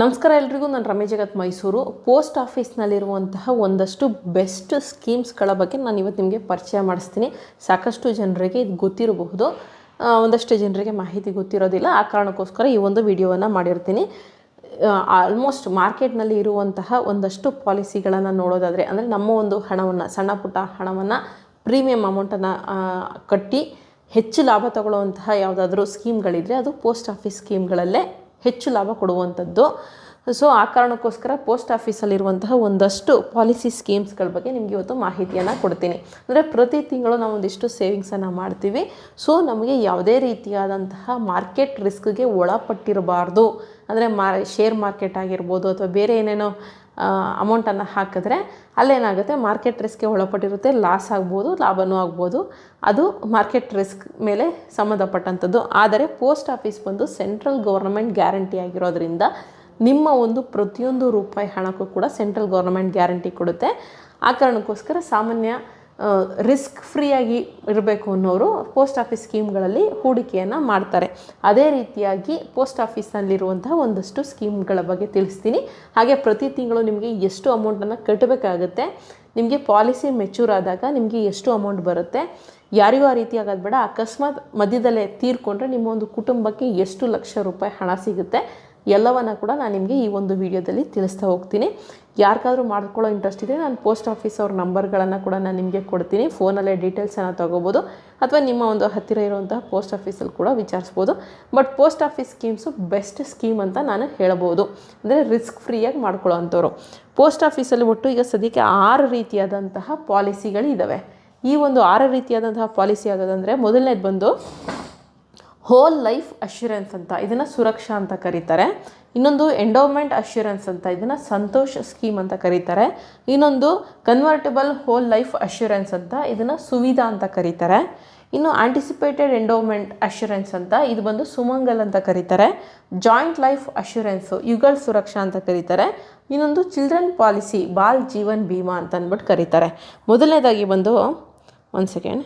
ನಮಸ್ಕಾರ ಎಲ್ರಿಗೂ, ನಾನು ರಮೇಶ್ ಜಗತ್ ಮೈಸೂರು. ಪೋಸ್ಟ್ ಆಫೀಸ್ನಲ್ಲಿರುವಂತಹ ಒಂದಷ್ಟು ಬೆಸ್ಟ್ ಸ್ಕೀಮ್ಸ್ಗಳ ಬಗ್ಗೆ ನಾನು ಇವತ್ತು ನಿಮಗೆ ಪರಿಚಯ ಮಾಡಿಸ್ತೀನಿ. ಸಾಕಷ್ಟು ಜನರಿಗೆ ಇದು ಗೊತ್ತಿರಬಹುದು. ಒಂದಷ್ಟು ಜನರಿಗೆ ಮಾಹಿತಿ ಗೊತ್ತಿರೋದಿಲ್ಲ. ಆ ಕಾರಣಕ್ಕೋಸ್ಕರ ಈ ಒಂದು ವಿಡಿಯೋವನ್ನು ಮಾಡಿರ್ತೀನಿ. ಆಲ್ಮೋಸ್ಟ್ ಮಾರ್ಕೆಟ್ನಲ್ಲಿ ಇರುವಂತಹ ಒಂದಷ್ಟು ಪಾಲಿಸಿಗಳನ್ನು ನೋಡೋದಾದರೆ, ಅಂದರೆ ನಮ್ಮ ಒಂದು ಹಣವನ್ನು, ಸಣ್ಣ ಪುಟ್ಟ ಹಣವನ್ನು ಪ್ರೀಮಿಯಂ ಅಮೌಂಟನ್ನು ಕಟ್ಟಿ ಹೆಚ್ಚು ಲಾಭ ತಗೊಳ್ಳುವಂತಹ ಯಾವುದಾದ್ರೂ ಸ್ಕೀಮ್ಗಳಿದ್ರೆ ಅದು ಪೋಸ್ಟ್ ಆಫೀಸ್ ಸ್ಕೀಮ್ಗಳಲ್ಲೇ ಹೆಚ್ಚು ಲಾಭ ಕೊಡುವಂಥದ್ದು. ಸೊ ಆ ಕಾರಣಕ್ಕೋಸ್ಕರ ಪೋಸ್ಟ್ ಆಫೀಸಲ್ಲಿರುವಂತಹ ಒಂದಷ್ಟು ಪಾಲಿಸಿ ಸ್ಕೀಮ್ಸ್ಗಳ ಬಗ್ಗೆ ನಿಮಗೆ ಇವತ್ತು ಮಾಹಿತಿಯನ್ನು ಕೊಡ್ತೀನಿ. ಅಂದರೆ ಪ್ರತಿ ತಿಂಗಳು ನಾವು ಒಂದಿಷ್ಟು ಸೇವಿಂಗ್ಸನ್ನು ಮಾಡ್ತೀವಿ. ಸೊ ನಮಗೆ ಯಾವುದೇ ರೀತಿಯಾದಂತಹ ಮಾರ್ಕೆಟ್ ರಿಸ್ಕ್ಗೆ ಒಳಪಟ್ಟಿರಬಾರ್ದು. ಅಂದರೆ ಮಾ ಶೇರ್ ಮಾರ್ಕೆಟ್ ಆಗಿರ್ಬೋದು ಅಥವಾ ಬೇರೆ ಏನೇನೋ ಅಮೌಂಟನ್ನು ಹಾಕಿದ್ರೆ ಅಲ್ಲೇನಾಗುತ್ತೆ? ಮಾರ್ಕೆಟ್ ರಿಸ್ಕ್ಗೆ ಒಳಪಟ್ಟಿರುತ್ತೆ ಲಾಸ್ ಆಗ್ಬೋದು, ಲಾಭನೂ ಆಗ್ಬೋದು. ಅದು ಮಾರ್ಕೆಟ್ ರಿಸ್ಕ್ ಮೇಲೆ ಸಂಬಂಧಪಟ್ಟಂಥದ್ದು. ಆದರೆ ಪೋಸ್ಟ್ ಆಫೀಸ್ ಬಂದು ಸೆಂಟ್ರಲ್ ಗೌರ್ಮೆಂಟ್ ಗ್ಯಾರಂಟಿ ಆಗಿರೋದ್ರಿಂದ ನಿಮ್ಮ ಒಂದು ಪ್ರತಿಯೊಂದು ರೂಪಾಯಿ ಹಣಕ್ಕೂ ಕೂಡ ಸೆಂಟ್ರಲ್ ಗೌರ್ಮೆಂಟ್ ಗ್ಯಾರಂಟಿ ಕೊಡುತ್ತೆ. ಆ ಕಾರಣಕ್ಕೋಸ್ಕರ ಸಾಮಾನ್ಯ ರಿಸ್ಕ್ ಫ್ರೀಯಾಗಿ ಇರಬೇಕು ಅನ್ನೋರು ಪೋಸ್ಟ್ ಆಫೀಸ್ ಸ್ಕೀಮ್ಗಳಲ್ಲಿ ಹೂಡಿಕೆಯನ್ನು ಮಾಡ್ತಾರೆ. ಅದೇ ರೀತಿಯಾಗಿ ಪೋಸ್ಟ್ ಆಫೀಸ್ನಲ್ಲಿರುವಂತಹ ಒಂದಷ್ಟು ಸ್ಕೀಮ್ಗಳ ಬಗ್ಗೆ ತಿಳಿಸ್ತೀನಿ. ಹಾಗೆ ಪ್ರತಿ ತಿಂಗಳು ನಿಮಗೆ ಎಷ್ಟು ಅಮೌಂಟನ್ನು ಕಟ್ಟಬೇಕಾಗುತ್ತೆ ನಿಮಗೆ ಪಾಲಿಸಿ ಮೆಚೂರ್ ಆದಾಗ ನಿಮಗೆ ಎಷ್ಟು ಅಮೌಂಟ್ ಬರುತ್ತೆ, ಯಾರಿಗೂ ಆ ರೀತಿ ಆಗೋದು ಬೇಡ. ಅಕಸ್ಮಾತ್ ಮಧ್ಯದಲ್ಲೇ ತೀರ್ಕೊಂಡ್ರೆ ನಿಮ್ಮ ಒಂದು ಕುಟುಂಬಕ್ಕೆ ಎಷ್ಟು ಲಕ್ಷ ರೂಪಾಯಿ ಹಣ ಸಿಗುತ್ತೆ ಎಲ್ಲವನ್ನು ಕೂಡ ನಾನು ನಿಮಗೆ ಈ ಒಂದು ವಿಡಿಯೋದಲ್ಲಿ ತಿಳಿಸ್ತಾ ಹೋಗ್ತೀನಿ. ಯಾರಿಗಾದ್ರೂ ಮಾಡ್ಕೊಳ್ಳೋ ಇಂಟ್ರೆಸ್ಟ್ ಇದ್ದರೆ ನಾನು ಪೋಸ್ಟ್ ಆಫೀಸ್ ಅವ್ರ ನಂಬರ್ಗಳನ್ನು ಕೂಡ ನಾನು ನಿಮಗೆ ಕೊಡ್ತೀನಿ. ಫೋನಲ್ಲೇ ಡೀಟೇಲ್ಸನ್ನು ತೊಗೋಬೋದು. ಅಥವಾ ನಿಮ್ಮ ಒಂದು ಹತ್ತಿರ ಇರುವಂತಹ ಪೋಸ್ಟ್ ಆಫೀಸಲ್ಲಿ ಕೂಡ ವಿಚಾರಿಸ್ಬೋದು. But post office schemes best scheme ಅಂತ ನಾನು ಹೇಳ್ಬೋದು. ಅಂದರೆ ರಿಸ್ಕ್ ಫ್ರೀಯಾಗಿ ಮಾಡ್ಕೊಳ್ಳೋ ಅಂಥವ್ರು. ಪೋಸ್ಟ್ ಆಫೀಸಲ್ಲಿ ಒಟ್ಟು ಈಗ ಸದ್ಯಕ್ಕೆ ಆರು ರೀತಿಯಾದಂತಹ ಪಾಲಿಸಿಗಳಿದ್ದಾವೆ ಈ ಒಂದು ಆರು ರೀತಿಯಾದಂತಹ ಪಾಲಿಸಿ ಆಗೋದಂದರೆ ಮೊದಲನೇದು ಬಂದು ಹೋಲ್ ಲೈಫ್ ಅಶ್ಯೂರೆನ್ಸ್ ಅಂತ, ಇದನ್ನು ಸುರಕ್ಷಾ ಅಂತ ಕರೀತಾರೆ. ಇನ್ನೊಂದು ಎಂಡೋಮೆಂಟ್ ಅಶ್ಯೂರೆನ್ಸ್ ಅಂತ, ಇದನ್ನು ಸಂತೋಷ ಸ್ಕೀಮ್ ಅಂತ ಕರೀತಾರೆ. ಇನ್ನೊಂದು ಕನ್ವರ್ಟಬಲ್ ಹೋಲ್ ಲೈಫ್ ಅಶ್ಯೂರೆನ್ಸ್ ಅಂತ, ಇದನ್ನು ಸುವಿಧಾ ಅಂತ ಕರೀತಾರೆ. ಇನ್ನು ಆಂಟಿಸಿಪೇಟೆಡ್ ಎಂಡೋಮೆಂಟ್ ಅಶ್ಯೂರೆನ್ಸ್ ಅಂತ, ಇದು ಬಂದು ಸುಮಂಗಲ್ ಅಂತ ಕರೀತಾರೆ. Joint life assurance Yugal Suraksha ಅಂತ ಕರೀತಾರೆ. ಇನ್ನೊಂದು ಚಿಲ್ಡ್ರನ್ ಪಾಲಿಸಿ ಬಾಲ್ ಜೀವನ್ ಭೀಮಾ ಅಂತ ಅಂದ್ಬಿಟ್ಟು ಕರೀತಾರೆ. ಮೊದಲನೇದಾಗಿ ಬಂದು ಒಂದು ಸೆಕೆಂಡ್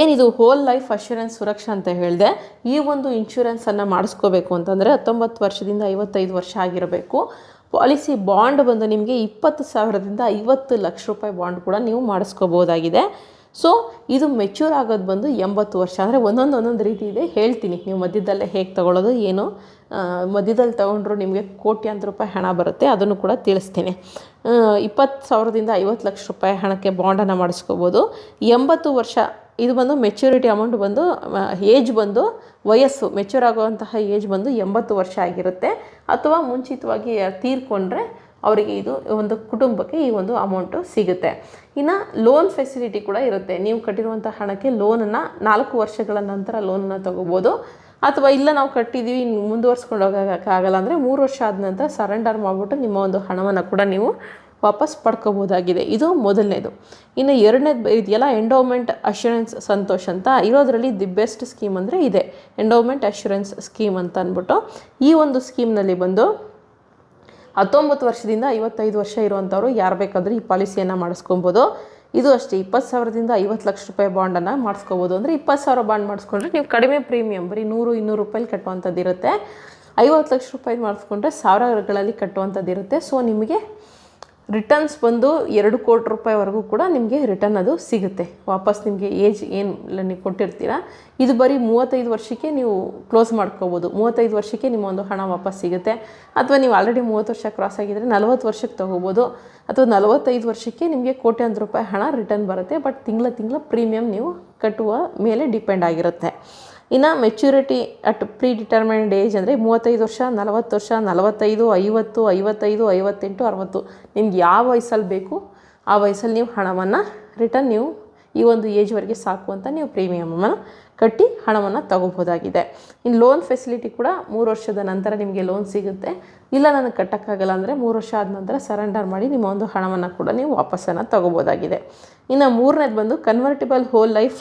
ಏನಿದು ಹೋಲ್ ಲೈಫ್ ಅಶ್ಯೂರೆನ್ಸ್ ಸುರಕ್ಷಾ ಅಂತ ಹೇಳಿದೆ, ಈ ಒಂದು ಇನ್ಶೂರೆನ್ಸನ್ನು ಮಾಡಿಸ್ಕೋಬೇಕು ಅಂತಂದರೆ ಹತ್ತೊಂಬತ್ತು ವರ್ಷದಿಂದ ಐವತ್ತೈದು ವರ್ಷ ಆಗಿರಬೇಕು. ಪಾಲಿಸಿ ಬಾಂಡ್ ಬಂದು ನಿಮಗೆ ಇಪ್ಪತ್ತು ಸಾವಿರದಿಂದ ಐವತ್ತು ಲಕ್ಷ ರೂಪಾಯಿ ಬಾಂಡ್ ಕೂಡ ನೀವು ಮಾಡಿಸ್ಕೋಬೋದಾಗಿದೆ ಸೊ ಇದು ಮೆಚ್ಯೂರ್ ಆಗೋದು ಬಂದು ಎಂಬತ್ತು ವರ್ಷ. ಅಂದರೆ ಒಂದೊಂದು ಒಂದೊಂದು ರೀತಿ ಇದೆ. ಹೇಳ್ತೀನಿ, ನೀವು ಮಧ್ಯದಲ್ಲೇ ಹೇಗೆ ತಗೊಳ್ಳೋದು ಏನು ಮಧ್ಯದಲ್ಲಿ ತೊಗೊಂಡ್ರು ನಿಮಗೆ ಕೋಟ್ಯಾಂತರ ರೂಪಾಯಿ ಹಣ ಬರುತ್ತೆ, ಅದನ್ನು ಕೂಡ ತಿಳಿಸ್ತೀನಿ. ಇಪ್ಪತ್ತು ಸಾವಿರದಿಂದ ಐವತ್ತು ಲಕ್ಷ ರೂಪಾಯಿ ಹಣಕ್ಕೆ ಬಾಂಡನ್ನು ಮಾಡಿಸ್ಕೋಬೋದು. ಎಂಬತ್ತು ವರ್ಷ ಇದು ಬಂದು ಮೆಚ್ಯೂರಿಟಿ ಅಮೌಂಟ್ ಬಂದು ಏಜ್ ಬಂದು, ವಯಸ್ಸು ಮೆಚ್ಯೂರ್ ಆಗುವಂತಹ ಏಜ್ ಬಂದು ಎಂಬತ್ತು ವರ್ಷ ಆಗಿರುತ್ತೆ. ಅಥವಾ ಮುಂಚಿತವಾಗಿ ತೀರ್ಕೊಂಡ್ರೆ ಅವರಿಗೆ ಇದು ಒಂದು ಕುಟುಂಬಕ್ಕೆ ಈ ಒಂದು ಅಮೌಂಟು ಸಿಗುತ್ತೆ. ಇನ್ನು ಲೋನ್ ಫೆಸಿಲಿಟಿ ಕೂಡ ಇರುತ್ತೆ. ನೀವು ಕಟ್ಟಿರುವಂಥ ಹಣಕ್ಕೆ ಲೋನನ್ನು ನಾಲ್ಕು ವರ್ಷಗಳ ನಂತರ ಲೋನನ್ನು ತೊಗೋಬೋದು. ಅಥವಾ ಇಲ್ಲ ನಾವು ಕಟ್ಟಿದ್ದೀವಿ ಮುಂದುವರ್ಸ್ಕೊಂಡು ಹೋಗೋಕ್ಕಾಗಲ್ಲ ಅಂದರೆ ಮೂರು ವರ್ಷ ಆದ ನಂತರ ಸರೆಂಡರ್ ಮಾಡಿಬಿಟ್ಟು ನಿಮ್ಮ ಒಂದು ಹಣವನ್ನು ಕೂಡ ನೀವು ವಾಪಸ್ ಪಡ್ಕೋಬೋದಾಗಿದೆ ಇದು ಮೊದಲನೇದು. ಇನ್ನು ಎರಡನೇದು ಇದೆಯಲ್ಲ ಎಂಡೋಮೆಂಟ್ ಅಶ್ಯೂರೆನ್ಸ್ ಸಂತೋಷ್ ಅಂತ. ಇರೋದ್ರಲ್ಲಿ ದಿ ಬೆಸ್ಟ್ ಸ್ಕೀಮ್ ಅಂದರೆ ಇದೆ. ಎಂಡೋಮೆಂಟ್ ಅಶ್ಯೂರೆನ್ಸ್ ಸ್ಕೀಮ್ ಅಂತ ಅಂದ್ಬಿಟ್ಟು ಈ ಒಂದು ಸ್ಕೀಮ್ನಲ್ಲಿ ಬಂದು ಹತ್ತೊಂಬತ್ತು ವರ್ಷದಿಂದ ಐವತ್ತೈದು ವರ್ಷ ಇರುವಂಥವ್ರು ಯಾರು ಬೇಕಾದರೂ ಈ ಪಾಲಿಸಿಯನ್ನು ಮಾಡಿಸ್ಕೊಬೋದು. ಇದು ಅಷ್ಟೇ, ಇಪ್ಪತ್ತು ಸಾವಿರದಿಂದ ಐವತ್ತು ಲಕ್ಷ ರೂಪಾಯಿ ಬಾಂಡನ್ನು ಮಾಡಿಸ್ಕೋಬೋದು. ಅಂದರೆ ಇಪ್ಪತ್ತು ಸಾವಿರ ಬಾಂಡ್ ಮಾಡಿಸ್ಕೊಂಡ್ರೆ ನೀವು ಕಡಿಮೆ ಪ್ರೀಮಿಯಮ್ ಬರೀ ನೂರು, ಇನ್ನೂರು ರೂಪಾಯಿ ಕಟ್ಟುವಂಥದ್ದು ಇರುತ್ತೆ ಐವತ್ತು ಲಕ್ಷ ರೂಪಾಯಿ ಮಾಡಿಸ್ಕೊಂಡ್ರೆ ಸಾವಿರಗಳಲ್ಲಿ ಕಟ್ಟುವಂಥದ್ದು ಇರುತ್ತೆ ಸೊ, ನಿಮಗೆ ರಿಟರ್ನ್ಸ್ ಬಂದು ಎರಡು ಕೋಟಿ ರೂಪಾಯಿವರೆಗೂ ಕೂಡ ನಿಮಗೆ ರಿಟರ್ನ್ ಅದು ಸಿಗುತ್ತೆ. ವಾಪಸ್ ನಿಮಗೆ ಏಜ್ ಏನು ನೀವು ಕೊಟ್ಟಿರ್ತೀರ, ಇದು ಬರೀ ಮೂವತ್ತೈದು ವರ್ಷಕ್ಕೆ ನೀವು ಕ್ಲೋಸ್ ಮಾಡ್ಕೋಬೋದು. ಮೂವತ್ತೈದು ವರ್ಷಕ್ಕೆ ನಿಮ್ಮ ಒಂದು ಹಣ ವಾಪಸ್ ಸಿಗುತ್ತೆ. ಅಥವಾ ನೀವು ಆಲ್ರೆಡಿ ಮೂವತ್ತು ವರ್ಷ ಕ್ರಾಸ್ ಆಗಿದ್ದರೆ ನಲವತ್ತು ವರ್ಷಕ್ಕೆ ತೊಗೋಬೋದು. ಅಥವಾ ನಲವತ್ತೈದು ವರ್ಷಕ್ಕೆ ನಿಮಗೆ ಕೋಟ್ಯಾಂತರ ರೂಪಾಯಿ ಹಣ ರಿಟರ್ನ್ ಬರುತ್ತೆ. ಬಟ್ ತಿಂಗಳ ತಿಂಗಳ ಪ್ರೀಮಿಯಂ ನೀವು ಕಟ್ಟುವ ಮೇಲೆ ಡಿಪೆಂಡ್ ಆಗಿರುತ್ತೆ. ಇನ್ನು maturity at pre determined age ಅಂದರೆ ಮೂವತ್ತೈದು ವರ್ಷ, ನಲವತ್ತು ವರ್ಷ, ನಲವತ್ತೈದು, ಐವತ್ತು, ಐವತ್ತೈದು, ಐವತ್ತೆಂಟು, ಅರವತ್ತು. ನಿಮ್ಗೆ ಯಾವ ವಯಸ್ಸಲ್ಲಿ ಬೇಕು ಆ ವಯಸ್ಸಲ್ಲಿ ನೀವು ಹಣವನ್ನು ರಿಟರ್ನ್ ನೀವು ಈ ಒಂದು ಏಜ್ವರೆಗೆ ಸಾಕು ಅಂತ ನೀವು ಪ್ರೀಮಿಯಮನ್ನು ಕಟ್ಟಿ ಹಣವನ್ನು ತಗೋಬೋದಾಗಿದೆ ಇನ್ನು ಲೋನ್ ಫೆಸಿಲಿಟಿ ಕೂಡ ಮೂರು ವರ್ಷದ ನಂತರ ನಿಮಗೆ ಲೋನ್ ಸಿಗುತ್ತೆ. ಇಲ್ಲ ನನಗೆ ಕಟ್ಟೋಕ್ಕಾಗಲ್ಲ ಅಂದರೆ ಮೂರು ವರ್ಷ ಆದ ನಂತರ ಸರೆಂಡರ್ ಮಾಡಿ ನಿಮ್ಮ ಒಂದು ಹಣವನ್ನು ಕೂಡ ನೀವು ವಾಪಸ್ಸನ್ನು ತಗೋಬೋದಾಗಿದೆ ಇನ್ನು ಮೂರನೇದು ಬಂದು ಕನ್ವರ್ಟಿಬಲ್ ಹೋಲ್ ಲೈಫ್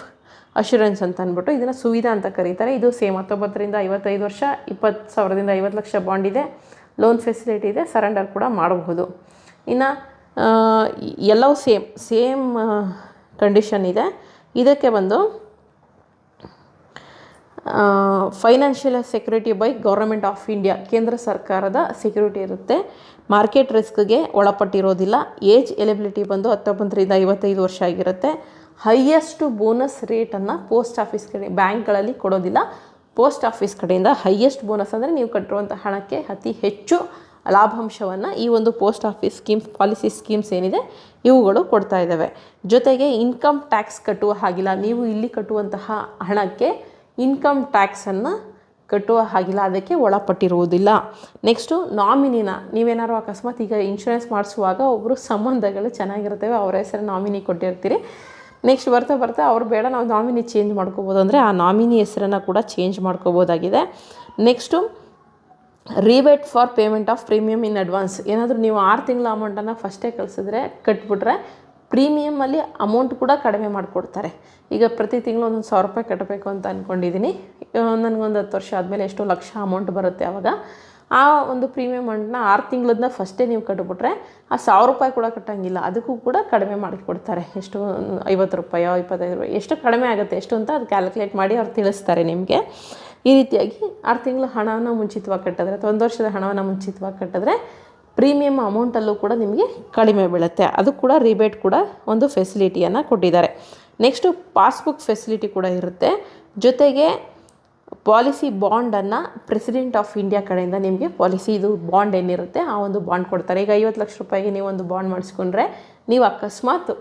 ಅಶ್ಯೂರೆನ್ಸ್ ಅಂತ ಅಂದ್ಬಿಟ್ಟು ಇದನ್ನು ಸುವಿಧಾ ಅಂತ ಕರೀತಾರೆ. ಇದು ಸೇಮ್ ಹತ್ತೊಂಬತ್ತರಿಂದ ಐವತ್ತೈದು ವರ್ಷ, ಇಪ್ಪತ್ತು ಸಾವಿರದಿಂದ ಐವತ್ತು ಲಕ್ಷ ಬಾಂಡ್ ಇದೆ. ಲೋನ್ ಫೆಸಿಲಿಟಿ ಇದೆ, ಸರೆಂಡರ್ ಕೂಡ ಮಾಡಬಹುದು. ಇನ್ನು ಎಲ್ಲವೂ ಸೇಮ್ ಸೇಮ್ ಕಂಡೀಷನ್ ಇದೆ. ಇದಕ್ಕೆ ಬಂದು financial security by government of India, ಕೇಂದ್ರ ಸರ್ಕಾರದ ಸೆಕ್ಯೂರಿಟಿ ಇರುತ್ತೆ. ಮಾರ್ಕೆಟ್ ರಿಸ್ಕ್ಗೆ ಒಳಪಟ್ಟಿರೋದಿಲ್ಲ. ಏಜ್ ಎಲಿಬಿಲಿಟಿ ಬಂದು ಹತ್ತೊಂಬತ್ತರಿಂದ ಐವತ್ತೈದು ವರ್ಷ ಆಗಿರುತ್ತೆ. ಹೈಯೆಸ್ಟ್ ಬೋನಸ್ ರೇಟನ್ನು ಪೋಸ್ಟ್ ಆಫೀಸ್ ಕಡೆ, ಬ್ಯಾಂಕ್ಗಳಲ್ಲಿ ಕೊಡೋದಿಲ್ಲ. ಪೋಸ್ಟ್ ಆಫೀಸ್ ಕಡೆಯಿಂದ ಹೈಯೆಸ್ಟ್ ಬೋನಸ್ ಅಂದರೆ ನೀವು ಕಟ್ಟಿರುವಂಥ ಹಣಕ್ಕೆ ಅತಿ ಹೆಚ್ಚು ಲಾಭಾಂಶವನ್ನು ಈ ಒಂದು post office schemes policy schemes ಏನಿದೆ, ಇವುಗಳು ಕೊಡ್ತಾ ಇದ್ದಾವೆ ಜೊತೆಗೆ ಇನ್ಕಮ್ ಟ್ಯಾಕ್ಸ್ ಕಟ್ಟುವ ಹಾಗಿಲ್ಲ, ನೀವು ಇಲ್ಲಿ ಕಟ್ಟುವಂತಹ ಹಣಕ್ಕೆ ಇನ್ಕಮ್ ಟ್ಯಾಕ್ಸನ್ನು ಕಟ್ಟುವ ಹಾಗಿಲ್ಲ, ಅದಕ್ಕೆ ಒಳಪಟ್ಟಿರುವುದಿಲ್ಲ. ನೆಕ್ಸ್ಟು ನಾಮಿನಿನ ನೀವೇನಾದ್ರು ಅಕಸ್ಮಾತ್ ಈಗ ಇನ್ಶೂರೆನ್ಸ್ ಮಾಡಿಸುವಾಗ ಒಬ್ಬರು ಸಂಬಂಧಗಳು ಚೆನ್ನಾಗಿರ್ತವೆ ಅವರ ಹೆಸರು ನಾಮಿನಿ ಕೊಟ್ಟಿರ್ತೀರಿ. ನೆಕ್ಸ್ಟ್ ಬರ್ತಾ ಬರ್ತಾ ಅವ್ರು ಬೇಡ, ನಾವು ನಾಮಿನಿ ಚೇಂಜ್ ಮಾಡ್ಕೋಬೋದು ಅಂದರೆ ಆ ನಾಮಿನಿ ಹೆಸರನ್ನು ಕೂಡ change ಮಾಡ್ಕೋಬೋದಾಗಿದೆ. Next rebate for payment of premium in advance ಏನಾದರೂ ನೀವು ಆರು ತಿಂಗಳ ಅಮೌಂಟನ್ನು ಫಸ್ಟೇ ಕಳಿಸಿದ್ರೆ ಕಟ್ಬಿಟ್ರೆ ಪ್ರೀಮಿಯಮಲ್ಲಿ ಅಮೌಂಟ್ ಕೂಡ ಕಡಿಮೆ ಮಾಡಿಕೊಡ್ತಾರೆ. ಈಗ ಪ್ರತಿ ತಿಂಗಳು ಒಂದೊಂದು ಸಾವಿರ ರೂಪಾಯಿ ಕಟ್ಟಬೇಕು ಅಂತ ಅಂದ್ಕೊಂಡಿದ್ದೀನಿ ನನಗೊಂದು ಹತ್ತು ವರ್ಷ ಆದಮೇಲೆ ಎಷ್ಟೋ ಲಕ್ಷ ಅಮೌಂಟ್ ಬರುತ್ತೆ ಆವಾಗ ಆ ಒಂದು ಪ್ರೀಮಿಯಮ್ ಅಮೌಂಟ್ನ ಆರು ತಿಂಗಳದ್ನ ಫಸ್ಟೇ ನೀವು ಕಟ್ಟಿಬಿಟ್ರೆ ಆ ಸಾವಿರ ರೂಪಾಯಿ ಕೂಡ ಕಟ್ಟಂಗಿಲ್ಲ. ಅದಕ್ಕೂ ಕೂಡ ಕಡಿಮೆ ಮಾಡಿಕೊಡ್ತಾರೆ ಎಷ್ಟು, ಐವತ್ತು ರೂಪಾಯೋ, ಇಪ್ಪತ್ತೈದು ರೂಪಾಯಿ, ಎಷ್ಟು ಕಡಿಮೆ ಆಗುತ್ತೆ, ಎಷ್ಟು ಅಂತ ಅದು ಕ್ಯಾಲ್ಕುಲೇಟ್ ಮಾಡಿ ಅವ್ರು ತಿಳಿಸ್ತಾರೆ ನಿಮಗೆ. ಈ ರೀತಿಯಾಗಿ ಆರು ತಿಂಗಳ ಹಣವನ್ನು ಮುಂಚಿತವಾಗಿ ಕಟ್ಟಿದ್ರೆ ಅಥವಾ ಒಂದು ವರ್ಷದ ಹಣವನ್ನು ಮುಂಚಿತವಾಗಿ ಕಟ್ಟಿದ್ರೆ ಪ್ರೀಮಿಯಮ್ ಅಮೌಂಟಲ್ಲೂ ಕೂಡ ನಿಮಗೆ ಕಡಿಮೆ ಬೀಳುತ್ತೆ. ಅದು ಕೂಡ ರಿಬೇಟ್ ಕೂಡ ಒಂದು ಫೆಸಿಲಿಟಿಯನ್ನು ಕೊಟ್ಟಿದ್ದಾರೆ. ನೆಕ್ಸ್ಟು ಪಾಸ್ಬುಕ್ ಫೆಸಿಲಿಟಿ ಕೂಡ ಇರುತ್ತೆ. ಜೊತೆಗೆ ಪಾಲಿಸಿ ಬಾಂಡನ್ನು ಪ್ರೆಸಿಡೆಂಟ್ ಆಫ್ ಇಂಡಿಯಾ ಕಡೆಯಿಂದ ನಿಮಗೆ ಪಾಲಿಸಿ ಇದು ಬಾಂಡ್ ಏನಿರುತ್ತೆ ಆ ಒಂದು ಬಾಂಡ್ ಕೊಡ್ತಾರೆ. ಈಗ ಐವತ್ತು ಲಕ್ಷ ರೂಪಾಯಿಗೆ ನೀವು ಒಂದು ಬಾಂಡ್ ಮಾಡಿಸ್ಕೊಂಡ್ರೆ ನೀವು ಅಕಸ್ಮಾತ್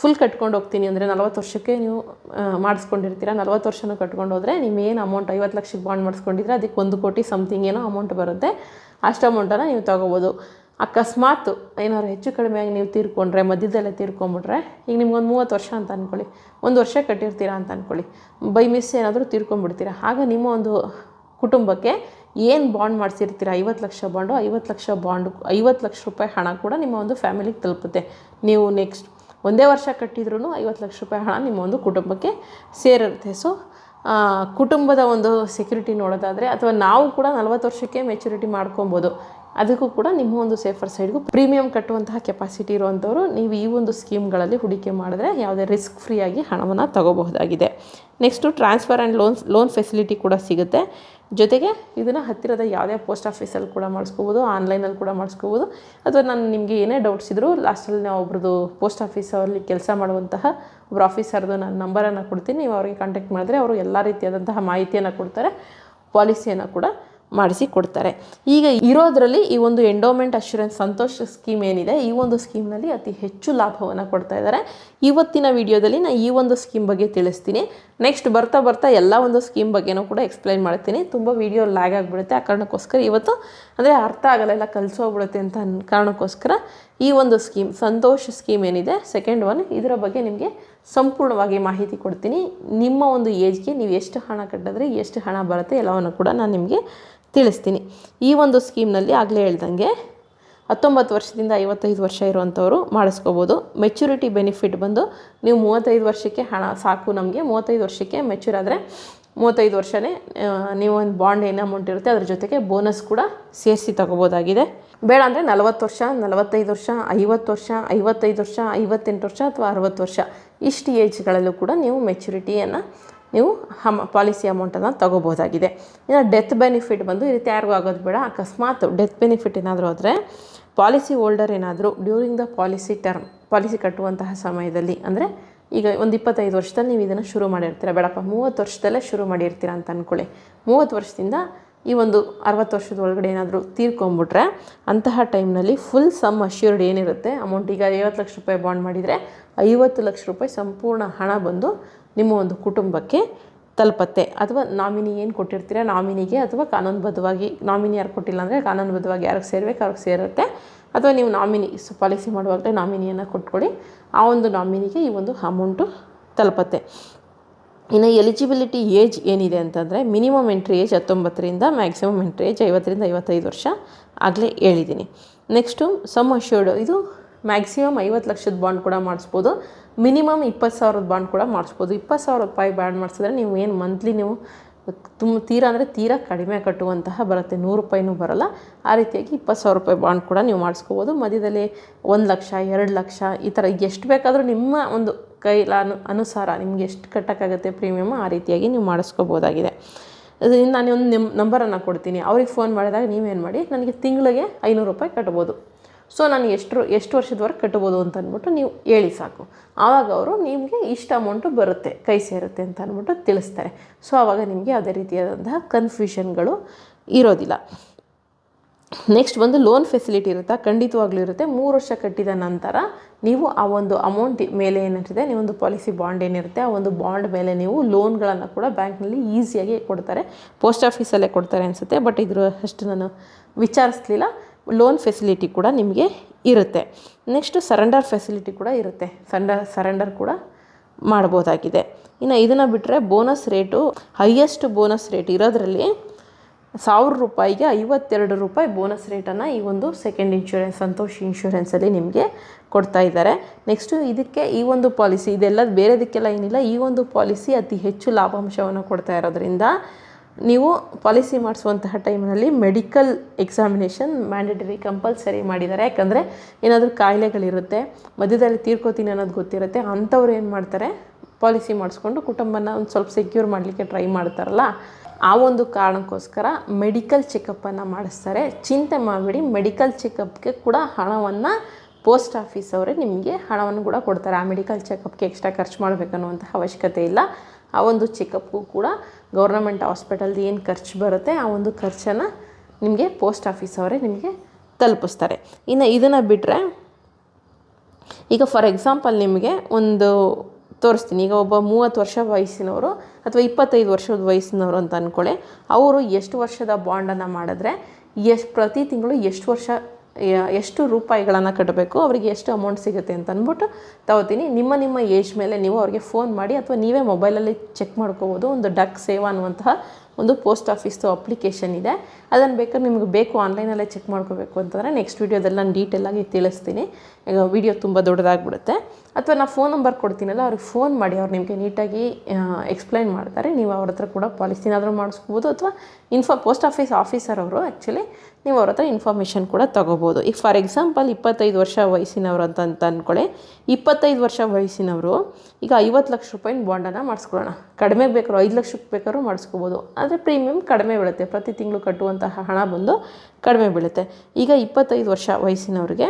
ಫುಲ್ ಕಟ್ಕೊಂಡು ಹೋಗ್ತೀನಿ ಅಂದರೆ ನಲ್ವತ್ತು ವರ್ಷಕ್ಕೆ ನೀವು ಮಾಡಿಸ್ಕೊಂಡಿರ್ತೀರ, ನಲ್ವತ್ತು ವರ್ಷನೂ ಕಟ್ಕೊಂಡು ಹೋದರೆ ಏನು ಅಮೌಂಟ್ ಐವತ್ತು ಲಕ್ಷಕ್ಕೆ ಬಾಂಡ್ ಮಾಡಿಸ್ಕೊಂಡಿದ್ರೆ ಅದಕ್ಕೆ ಒಂದು ಕೋಟಿ ಸಮಥಿಂಗ್ ಏನೋ ಅಮೌಂಟ್ ಬರುತ್ತೆ. ಅಷ್ಟು ಅಮೌಂಟನ್ನು ನೀವು ತೊಗೋಬೋದು. ಅಕಸ್ಮಾತ್ ಏನಾದ್ರು ಹೆಚ್ಚು ಕಡಿಮೆಯಾಗಿ ನೀವು ತೀರ್ಕೊಂಡ್ರೆ, ಮಧ್ಯದಲ್ಲೇ ತೀರ್ಕೊಂಬಿಟ್ರೆ ಈಗ ನಿಮ್ಗೊಂದು ಮೂವತ್ತು ವರ್ಷ ಅಂತ ಅಂದ್ಕೊಳ್ಳಿ ಒಂದು ವರ್ಷ ಕಟ್ಟಿರ್ತೀರಾ ಅಂತ ಅಂದ್ಕೊಳ್ಳಿ ಬೈ ಮಿಸ್ ಏನಾದರೂ ತೀರ್ಕೊಂಡ್ಬಿಡ್ತೀರಾ. ಆಗ ನಿಮ್ಮ ಒಂದು ಕುಟುಂಬಕ್ಕೆ ಏನು ಬಾಂಡ್ ಮಾಡಿಸಿರ್ತೀರ? ಐವತ್ತು ಲಕ್ಷ ಬಾಂಡು, ಐವತ್ತು ಲಕ್ಷ ಬಾಂಡು, ಐವತ್ತು ಲಕ್ಷ ರೂಪಾಯಿ ಹಣ ಕೂಡ ನಿಮ್ಮ ಒಂದು ಫ್ಯಾಮಿಲಿಗೆ ತಲುಪುತ್ತೆ. ನೀವು ನೆಕ್ಸ್ಟ್ ಒಂದೇ ವರ್ಷ ಕಟ್ಟಿದ್ರೂ ಐವತ್ತು ಲಕ್ಷ ರೂಪಾಯಿ ಹಣ ನಿಮ್ಮ ಒಂದು ಕುಟುಂಬಕ್ಕೆ ಸೇರಿರುತ್ತೆ. ಸೊ ಕುಟುಂಬದ ಒಂದು ಸೆಕ್ಯೂರಿಟಿ ನೋಡೋದಾದರೆ ಅಥವಾ ನಾವು ಕೂಡ ನಲ್ವತ್ತು ವರ್ಷಕ್ಕೆ ಮೆಚುರಿಟಿ ಮಾಡ್ಕೊಬೋದು. ಅದಕ್ಕೂ ಕೂಡ ನಿಮ್ಮ ಒಂದು ಸೇಫರ್ ಸೈಡ್ಗೂ ಪ್ರೀಮಿಯಂ ಕಟ್ಟುವಂತಹ ಕೆಪಾಸಿಟಿ ಇರುವಂಥವ್ರು ನೀವು ಈ ಒಂದು ಸ್ಕೀಮ್ಗಳಲ್ಲಿ ಹೂಡಿಕೆ ಮಾಡಿದ್ರೆ ಯಾವುದೇ ರಿಸ್ಕ್ ಫ್ರೀಯಾಗಿ ಹಣವನ್ನು ತಗೋಬಹುದಾಗಿದೆ. Next transfer and loan loan facility ಕೂಡ ಸಿಗುತ್ತೆ. ಜೊತೆಗೆ ಇದನ್ನು ಹತ್ತಿರದ ಯಾವುದೇ ಪೋಸ್ಟ್ ಆಫೀಸಲ್ಲಿ ಕೂಡ ಮಾಡಿಸ್ಕೋಬೋದು ಆನ್ಲೈನಲ್ಲಿ ಕೂಡ ಮಾಡಿಸ್ಕೋಬೋದು. ಅಥವಾ ನಾನು ನಿಮಗೆ ಏನೇ ಡೌಟ್ಸ್ ಇದ್ದರೂ ಲಾಸ್ಟಲ್ಲಿ ನಾವು ಒಬ್ರದ್ದು ಪೋಸ್ಟ್ ಆಫೀಸಲ್ಲಿ ಕೆಲಸ ಮಾಡುವಂತಹ ಒಬ್ಬರು ಆಫೀಸರ್ದು ನಾನು ನಂಬರನ್ನು ಕೊಡ್ತೀನಿ. ನೀವು ಅವರಿಗೆ ಕಾಂಟ್ಯಾಕ್ಟ್ ಮಾಡಿದ್ರೆ ಅವರು ಎಲ್ಲ ರೀತಿಯಾದಂತಹ ಮಾಹಿತಿಯನ್ನು ಕೊಡ್ತಾರೆ ಪಾಲಿಸಿಯನ್ನು ಕೂಡ ಮಾಡಿಸಿ ಕೊಡ್ತಾರೆ. ಈಗ ಇರೋದರಲ್ಲಿ ಈ ಒಂದು ಎಂಡೋಮೆಂಟ್ ಅಶ್ಯೂರೆನ್ಸ್ ಸಂತೋಷ್ ಸ್ಕೀಮ್ ಏನಿದೆ, ಈ ಒಂದು ಸ್ಕೀಮ್ನಲ್ಲಿ ಅತಿ ಹೆಚ್ಚು ಲಾಭವನ್ನು ಕೊಡ್ತಾ ಇದ್ದಾರೆ. ಇವತ್ತಿನ ವಿಡಿಯೋದಲ್ಲಿ ನಾನು ಈ ಒಂದು ಸ್ಕೀಮ್ ಬಗ್ಗೆ ತಿಳಿಸ್ತೀನಿ. ನೆಕ್ಸ್ಟ್ ಬರ್ತಾ ಬರ್ತಾ ಎಲ್ಲ ಒಂದು ಸ್ಕೀಮ್ ಬಗ್ಗೆನೂ ಕೂಡ ಎಕ್ಸ್ಪ್ಲೈನ್ ಮಾಡ್ತೀನಿ. ತುಂಬ ವಿಡಿಯೋ ಲ್ಯಾಗ್ ಆಗಿಬಿಡುತ್ತೆ. ಆ ಕಾರಣಕ್ಕೋಸ್ಕರ ಇವತ್ತು ಅಂದರೆ ಅರ್ಥ ಆಗಲ್ಲ, ಎಲ್ಲ ಕಲಿಸೋಗ್ಬಿಡುತ್ತೆ ಅಂತ ಕಾರಣಕ್ಕೋಸ್ಕರ ಈ ಒಂದು ಸ್ಕೀಮ್ ಸಂತೋಷ್ ಸ್ಕೀಮ್ ಏನಿದೆ ಸೆಕೆಂಡ್ ಒನ್ ಇದರ ಬಗ್ಗೆ ನಿಮಗೆ ಸಂಪೂರ್ಣವಾಗಿ ಮಾಹಿತಿ ಕೊಡ್ತೀನಿ. ನಿಮ್ಮ ಒಂದು ಏಜ್ಗೆ ನೀವು ಎಷ್ಟು ಹಣ ಕಟ್ಟಿದ್ರೆ ಎಷ್ಟು ಹಣ ಬರುತ್ತೆ ಎಲ್ಲವನ್ನು ಕೂಡ ನಾನು ನಿಮಗೆ ತಿಳಿಸ್ತೀನಿ. ಈ ಒಂದು ಸ್ಕೀಮ್ನಲ್ಲಿ ಆಗಲೇ ಹೇಳ್ದಂಗೆ ಹತ್ತೊಂಬತ್ತು ವರ್ಷದಿಂದ ಐವತ್ತೈದು ವರ್ಷ ಇರುವಂಥವ್ರು ಮಾಡಿಸ್ಕೋಬೋದು. ಮೆಚುರಿಟಿ ಬೆನಿಫಿಟ್ ಬಂದು ನೀವು ಮೂವತ್ತೈದು ವರ್ಷಕ್ಕೆ ಹಣ, ಸಾಕು ನಮಗೆ. ಮೂವತ್ತೈದು ವರ್ಷಕ್ಕೆ ಮೆಚೂರ್ ಆದರೆ ಮೂವತ್ತೈದು ವರ್ಷವೇ ನೀವು ಒಂದು ಬಾಂಡ್ ಏನು ಅಮೌಂಟ್ ಇರುತ್ತೆ ಅದ್ರ ಜೊತೆಗೆ ಬೋನಸ್ ಕೂಡ ಸೇರಿಸಿ ತಗೋಬೋದಾಗಿದೆ. ಬೇಡ ಅಂದರೆ ನಲವತ್ತು ವರ್ಷ, ನಲವತ್ತೈದು ವರ್ಷ, ಐವತ್ತು ವರ್ಷ, ಐವತ್ತೈದು ವರ್ಷ, ಐವತ್ತೆಂಟು ವರ್ಷ ಅಥವಾ ಅರವತ್ತು ವರ್ಷ ಇಷ್ಟು ಏಜ್ಗಳಲ್ಲೂ ಕೂಡ ನೀವು ಮೆಚುರಿಟಿಯನ್ನು ನೀವು ಹಮ್, ಪಾಲಿಸಿ ಅಮೌಂಟನ್ನು ತೊಗೋಬೋದಾಗಿದೆ ಇನ್ನು ಡೆತ್ ಬೆನಿಫಿಟ್ ಬಂದು ಈ ರೀತಿ ಯಾರಿಗೂ ಆಗೋದು ಬೇಡ. ಅಕಸ್ಮಾತ್ ಡೆತ್ ಬೆನಿಫಿಟ್ ಏನಾದರೂ ಆದರೆ ಪಾಲಿಸಿ ಹೋಲ್ಡರ್ ಏನಾದರೂ during the policy term policy ಕಟ್ಟುವಂತಹ ಸಮಯದಲ್ಲಿ, ಅಂದರೆ ಈಗ ಒಂದು ಇಪ್ಪತ್ತೈದು ವರ್ಷದಲ್ಲಿ ನೀವು ಇದನ್ನು ಶುರು ಮಾಡಿರ್ತೀರ. ಬೇಡಪ್ಪ, ಮೂವತ್ತು ವರ್ಷದಲ್ಲೇ ಶುರು ಮಾಡಿರ್ತೀರ ಅಂತ ಅಂದ್ಕೊಳ್ಳಿ ಮೂವತ್ತು ವರ್ಷದಿಂದ ಈ ಒಂದು ಅರವತ್ತು ವರ್ಷದ ಒಳಗಡೆ ಏನಾದರೂ ತೀರ್ಕೊಂಬಿಟ್ರೆ ಅಂತಹ ಟೈಮ್ನಲ್ಲಿ ಫುಲ್ ಸಮ್ ಅಶ್ಯೂರ್ಡ್ ಏನಿರುತ್ತೆ? ಅಮೌಂಟ್ ಈಗ ಐವತ್ತು ಲಕ್ಷ ರೂಪಾಯಿ ಬಾಂಡ್ ಮಾಡಿದರೆ ಐವತ್ತು ಲಕ್ಷ ರೂಪಾಯಿ ಸಂಪೂರ್ಣ ಹಣ ಬಂದು ನಿಮ್ಮ ಒಂದು ಕುಟುಂಬಕ್ಕೆ ತಲುಪತ್ತೆ. ಅಥವಾ ನಾಮಿನಿ ಏನು ಕೊಟ್ಟಿರ್ತೀರ? ನಾಮಿನಿಗೆ ಅಥವಾ ಕಾನೂನುಬದ್ಧವಾಗಿ, ನಾಮಿನಿ ಯಾರು ಕೊಟ್ಟಿಲ್ಲ ಅಂದರೆ ಕಾನೂನುಬದ್ಧವಾಗಿ ಯಾರಿಗೆ ಸೇರ್ಬೇಕು, ಅವ್ರಿಗೆ ಸೇರುತ್ತೆ. ಅಥವಾ ನೀವು ನಾಮಿನಿ ಪಾಲಿಸಿ ಮಾಡುವಾಗಲೇ ನಾಮಿನಿಯನ್ನು ಕೊಟ್ಕೊಳ್ಳಿ ಆ ಒಂದು ನಾಮಿನಿಗೆ ಈ ಒಂದು ಅಮೌಂಟು ತಲುಪತ್ತೆ. ಇನ್ನು ಎಲಿಜಿಬಿಲಿಟಿ ಏಜ್ ಏನಿದೆ ಅಂತಂದರೆ ಮಿನಿಮಮ್ ಎಂಟ್ರಿ ಏಜ್ ಹತ್ತೊಂಬತ್ತರಿಂದ, ಮ್ಯಾಕ್ಸಿಮಮ್ ಎಂಟ್ರಿ ಏಜ್ ಐವತ್ತರಿಂದ ಐವತ್ತೈದು ವರ್ಷ ಆಗಲೇ ಹೇಳಿದ್ದೀನಿ. ನೆಕ್ಸ್ಟು ಸಮ್ ಅಶ್ಯೂರ್ಡ್ ಇದು ಮ್ಯಾಕ್ಸಿಮಮ್ ಐವತ್ತು ಲಕ್ಷದ ಬಾಂಡ್ ಕೂಡ ಮಾಡಿಸ್ಬೋದು. ಮಿನಿಮಮ್ ಇಪ್ಪತ್ತು ಸಾವಿರದ ಬಾಂಡ್ ಕೂಡ ಮಾಡಿಸ್ಬೋದು. ಇಪ್ಪತ್ತು ಸಾವಿರ ರೂಪಾಯಿ ಬಾಂಡ್ ಮಾಡಿಸಿದ್ರೆ ನೀವು ಏನು ಮಂತ್ಲಿ ನೀವು ತುಂಬ ತೀರಾ ಅಂದರೆ ತೀರಾ ಕಡಿಮೆ ಕಟ್ಟುವಂತಹ ಬರುತ್ತೆ. ನೂರು ರೂಪಾಯಿನೂ ಬರಲ್ಲ. ಆ ರೀತಿಯಾಗಿ ಇಪ್ಪತ್ತು ಸಾವಿರ ರೂಪಾಯಿ ಬಾಂಡ್ ಕೂಡ ನೀವು ಮಾಡಿಸ್ಕೋಬೋದು. ಮಧ್ಯದಲ್ಲಿ ಒಂದು ಲಕ್ಷ, ಎರಡು ಲಕ್ಷ ಈ ಥರ ಎಷ್ಟು ಬೇಕಾದರೂ ನಿಮ್ಮ ಒಂದು ಕೈಲ ಅನು ಅನುಸಾರ ನಿಮ್ಗೆ ಎಷ್ಟು ಕಟ್ಟೋಕ್ಕಾಗುತ್ತೆ ಪ್ರೀಮಿಯಮ್ ಆ ರೀತಿಯಾಗಿ ನೀವು ಮಾಡಿಸ್ಕೋಬೋದಾಗಿದೆ. ನಾನು ಒಂದು ನಂಬರನ್ನು ಕೊಡ್ತೀನಿ. ಅವ್ರಿಗೆ ಫೋನ್ ಮಾಡಿದಾಗ ನೀವೇನು ಮಾಡಿ ನನಗೆ ತಿಂಗಳಿಗೆ ಐನೂರು ರೂಪಾಯಿ ಕಟ್ಬೋದು. ಸೊ ನಾನು ಎಷ್ಟು ಎಷ್ಟು ವರ್ಷದವರೆಗೆ ಕಟ್ಬೋದು ಅಂತ ಅಂದ್ಬಿಟ್ಟು ನೀವು ಹೇಳಿ ಸಾಕು. ಆವಾಗ ಅವರು ನಿಮಗೆ ಇಷ್ಟು ಅಮೌಂಟು ಬರುತ್ತೆ, ಕೈ ಸೇರುತ್ತೆ ಅಂತ ಅಂದ್ಬಿಟ್ಟು ತಿಳಿಸ್ತಾರೆ. ಸೊ ಆವಾಗ ನಿಮಗೆ ಯಾವುದೇ ರೀತಿಯಾದಂತಹ ಕನ್ಫ್ಯೂಷನ್ಗಳು ಇರೋದಿಲ್ಲ. ನೆಕ್ಸ್ಟ್ ಬಂದು ಲೋನ್ ಫೆಸಿಲಿಟಿ ಇರುತ್ತಾ? ಖಂಡಿತವಾಗ್ಲೂ ಇರುತ್ತೆ. ಮೂರು ವರ್ಷ ಕಟ್ಟಿದ ನಂತರ ನೀವು ಆ ಒಂದು ಅಮೌಂಟ್ ಮೇಲೆ ಏನಿರ್ತದೆ ನೀವೊಂದು ಪಾಲಿಸಿ ಬಾಂಡ್ ಏನಿರುತ್ತೆ? ಆ ಒಂದು ಬಾಂಡ್ ಮೇಲೆ ನೀವು ಲೋನ್ಗಳನ್ನು ಕೂಡ ಬ್ಯಾಂಕ್ನಲ್ಲಿ ಈಸಿಯಾಗಿ ಕೊಡ್ತಾರೆ. ಪೋಸ್ಟ್ ಆಫೀಸಲ್ಲೇ ಕೊಡ್ತಾರೆ ಅನಿಸುತ್ತೆ. ಬಟ್ ಇದ್ರ ಅಷ್ಟು ನಾನು ವಿಚಾರಿಸ್ಲಿಲ್ಲ. ಲೋನ್ ಫೆಸಿಲಿಟಿ ಕೂಡ ನಿಮಗೆ ಇರುತ್ತೆ. ನೆಕ್ಸ್ಟು ಸರೆಂಡರ್ ಫೆಸಿಲಿಟಿ ಕೂಡ ಇರುತ್ತೆ. ಸಂಡರ್ ಸರೆಂಡರ್ ಕೂಡ ಮಾಡ್ಬೋದಾಗಿದೆ. ಇನ್ನು ಇದನ್ನು ಬಿಟ್ಟರೆ bonus rate highest bonus rate ಇರೋದ್ರಲ್ಲಿ ಸಾವಿರ ರೂಪಾಯಿಗೆ ಐವತ್ತೆರಡು ರೂಪಾಯಿ ಬೋನಸ್ ರೇಟನ್ನು ಈ ಒಂದು ಸೆಕೆಂಡ್ ಇನ್ಶೂರೆನ್ಸ್ ಸಂತೋಷ್ ಇನ್ಶೂರೆನ್ಸಲ್ಲಿ ನಿಮಗೆ ಕೊಡ್ತಾ ಇದ್ದಾರೆ. ನೆಕ್ಸ್ಟು ಇದಕ್ಕೆ ಈ ಒಂದು ಪಾಲಿಸಿ ಇದೆಲ್ಲ ಬೇರೆದಕ್ಕೆಲ್ಲ ಏನಿಲ್ಲ, ಈ ಒಂದು ಪಾಲಿಸಿ ಅತಿ ಹೆಚ್ಚು ಲಾಭಾಂಶವನ್ನು ಕೊಡ್ತಾ ಇರೋದ್ರಿಂದ ನೀವು ಪಾಲಿಸಿ ಮಾಡಿಸುವಂತಹ ಟೈಮ್ನಲ್ಲಿ ಮೆಡಿಕಲ್ ಎಕ್ಸಾಮಿನೇಷನ್ ಮ್ಯಾಂಡೇಟರಿ ಕಂಪಲ್ಸರಿ ಮಾಡಿದ್ದಾರೆ. ಯಾಕಂದರೆ ಏನಾದರೂ ಕಾಯಿಲೆಗಳಿರುತ್ತೆ, ಮಧ್ಯದಲ್ಲಿ ತೀರ್ಕೋತೀನಿ ಅನ್ನೋದು ಗೊತ್ತಿರುತ್ತೆ, ಅಂಥವ್ರು ಏನು ಮಾಡ್ತಾರೆ? ಪಾಲಿಸಿ ಮಾಡಿಸ್ಕೊಂಡು ಕುಟುಂಬನ ಒಂದು ಸ್ವಲ್ಪ ಸೆಕ್ಯೂರ್ ಮಾಡಲಿಕ್ಕೆ ಟ್ರೈ ಮಾಡ್ತಾರಲ್ಲ, ಆ ಒಂದು ಕಾರಣಕ್ಕೋಸ್ಕರ ಮೆಡಿಕಲ್ ಚೆಕಪ್ಪನ್ನು ಮಾಡಿಸ್ತಾರೆ. ಚಿಂತೆ ಮಾಡಬೇಡಿ, ಮೆಡಿಕಲ್ ಚೆಕಪ್ಗೆ ಕೂಡ ಹಣವನ್ನು ಪೋಸ್ಟ್ ಆಫೀಸ್ ಅವರೇ ನಿಮಗೆ ಹಣವನ್ನು ಕೂಡ ಕೊಡ್ತಾರೆ. ಆ ಮೆಡಿಕಲ್ ಚೆಕಪ್ಗೆ ಎಕ್ಸ್ಟ್ರಾ ಖರ್ಚು ಮಾಡಬೇಕನ್ನುವಂಥ ಅವಶ್ಯಕತೆ ಇಲ್ಲ. ಆ ಒಂದು ಚೆಕಪ್ಗೂ ಕೂಡ ಗೌರ್ನಮೆಂಟ್ ಹಾಸ್ಪಿಟಲ್ದು ಏನು ಖರ್ಚು ಬರುತ್ತೆ, ಆ ಒಂದು ಖರ್ಚನ್ನು ನಿಮಗೆ ಪೋಸ್ಟ್ ಆಫೀಸ್ ಅವರೇ ನಿಮಗೆ ತಲುಪಿಸ್ತಾರೆ. ಇನ್ನು ಇದನ್ನು ಬಿಟ್ಟರೆ ಈಗ ಫಾರ್ ಎಕ್ಸಾಂಪಲ್ ನಿಮಗೆ ಒಂದು ತೋರಿಸ್ತೀನಿ, ಈಗ ಒಬ್ಬ ಮೂವತ್ತು ವರ್ಷ ವಯಸ್ಸಿನವರು ಅಥವಾ ಇಪ್ಪತ್ತೈದು ವರ್ಷದ ವಯಸ್ಸಿನವರು ಅಂತ ಅಂದ್ಕೊಳ್ಳಿ ಅವರು ಎಷ್ಟು ವರ್ಷದ ಬಾಂಡನ್ನು ಮಾಡಿದ್ರೆ, ಎಷ್ಟು ಪ್ರತಿ ತಿಂಗಳು ಎಷ್ಟು ವರ್ಷ ಎಷ್ಟು ರೂಪಾಯಿಗಳನ್ನು ಕಟ್ಟಬೇಕು, ಅವರಿಗೆ ಎಷ್ಟು ಅಮೌಂಟ್ ಸಿಗುತ್ತೆ ಅಂತ ಅಂದ್ಬಿಟ್ಟು ತಗೋತೀನಿ. ನಿಮ್ಮ ನಿಮ್ಮ ಏಜ್ ಮೇಲೆ ನೀವು ಅವರಿಗೆ ಫೋನ್ ಮಾಡಿ, ಅಥವಾ ನೀವೇ ಮೊಬೈಲಲ್ಲಿ ಚೆಕ್ ಮಾಡ್ಕೋಬೋದು. ಒಂದು ಡಕ್ ಸೇವಾ ಅನ್ನುವಂತಹ ಒಂದು ಪೋಸ್ಟ್ ಆಫೀಸ್ದು ಅಪ್ಲಿಕೇಶನ್ ಇದೆ. ಅದನ್ನು ಬೇಕಾದ್ರೆ ನಿಮಗೆ ಬೇಕು ಆನ್ಲೈನಲ್ಲೇ ಚೆಕ್ ಮಾಡ್ಕೋಬೇಕು ಅಂತಂದರೆ ನೆಕ್ಸ್ಟ್ ವೀಡಿಯೋದಲ್ಲಿ ನಾನು ಡೀಟೇಲಾಗಿ ತಿಳಿಸ್ತೀನಿ. ಈಗ ವೀಡಿಯೋ ತುಂಬ ದೊಡ್ಡದಾಗ್ಬಿಡುತ್ತೆ. ಅಥವಾ ನಾನು ಫೋನ್ ನಂಬರ್ ಕೊಡ್ತೀನಲ್ಲ, ಅವ್ರಿಗೆ ಫೋನ್ ಮಾಡಿ, ಅವ್ರು ನಿಮಗೆ ನೀಟಾಗಿ ಎಕ್ಸ್ಪ್ಲೈನ್ ಮಾಡ್ತಾರೆ. ನೀವು ಅವ್ರ ಹತ್ರ ಕೂಡ ಪಾಲಿಸಿನಾದರೂ ಮಾಡಿಸ್ಕೋಬೋದು ಅಥವಾ ಇನ್ಫಾ ಪೋಸ್ಟ್ ಆಫೀಸ್ ಆಫೀಸರ್ ಅವರು ಆ್ಯಕ್ಚುಲಿ ನೀವು ಅವ್ರ ಹತ್ರ ಇನ್ಫಾರ್ಮೇಷನ್ ಕೂಡ ತೊಗೋಬೋದು. ಈಗ ಫಾರ್ ಎಕ್ಸಾಂಪಲ್ ಇಪ್ಪತ್ತೈದು ವರ್ಷ ವಯಸ್ಸಿನವರು ಅಂತ ಅಂತ ಅಂದ್ಕೊಳ್ಳಿ ಇಪ್ಪತ್ತೈದು ವರ್ಷ ವಯಸ್ಸಿನವರು ಈಗ ಐವತ್ತು ಲಕ್ಷ ರೂಪಾಯಿನ ಬಾಂಡನ್ನು ಮಾಡಿಸ್ಕೊಳ್ಳೋಣ. ಕಡಿಮೆ ಬೇಕಾದ್ರೂ ಐದು ಲಕ್ಷಕ್ಕೆ ಬೇಕಾದ್ರೂ ಮಾಡಿಸ್ಕೋಬೋದು. ಆದರೆ ಪ್ರೀಮಿಯಂ ಕಡಿಮೆ ಬೀಳುತ್ತೆ. ಪ್ರತಿ ತಿಂಗಳು ಕಟ್ಟುವಂತಹ ಹಣ ಬಂದು ಕಡಿಮೆ ಬೀಳುತ್ತೆ. ಈಗ ಇಪ್ಪತ್ತೈದು ವರ್ಷ ವಯಸ್ಸಿನವ್ರಿಗೆ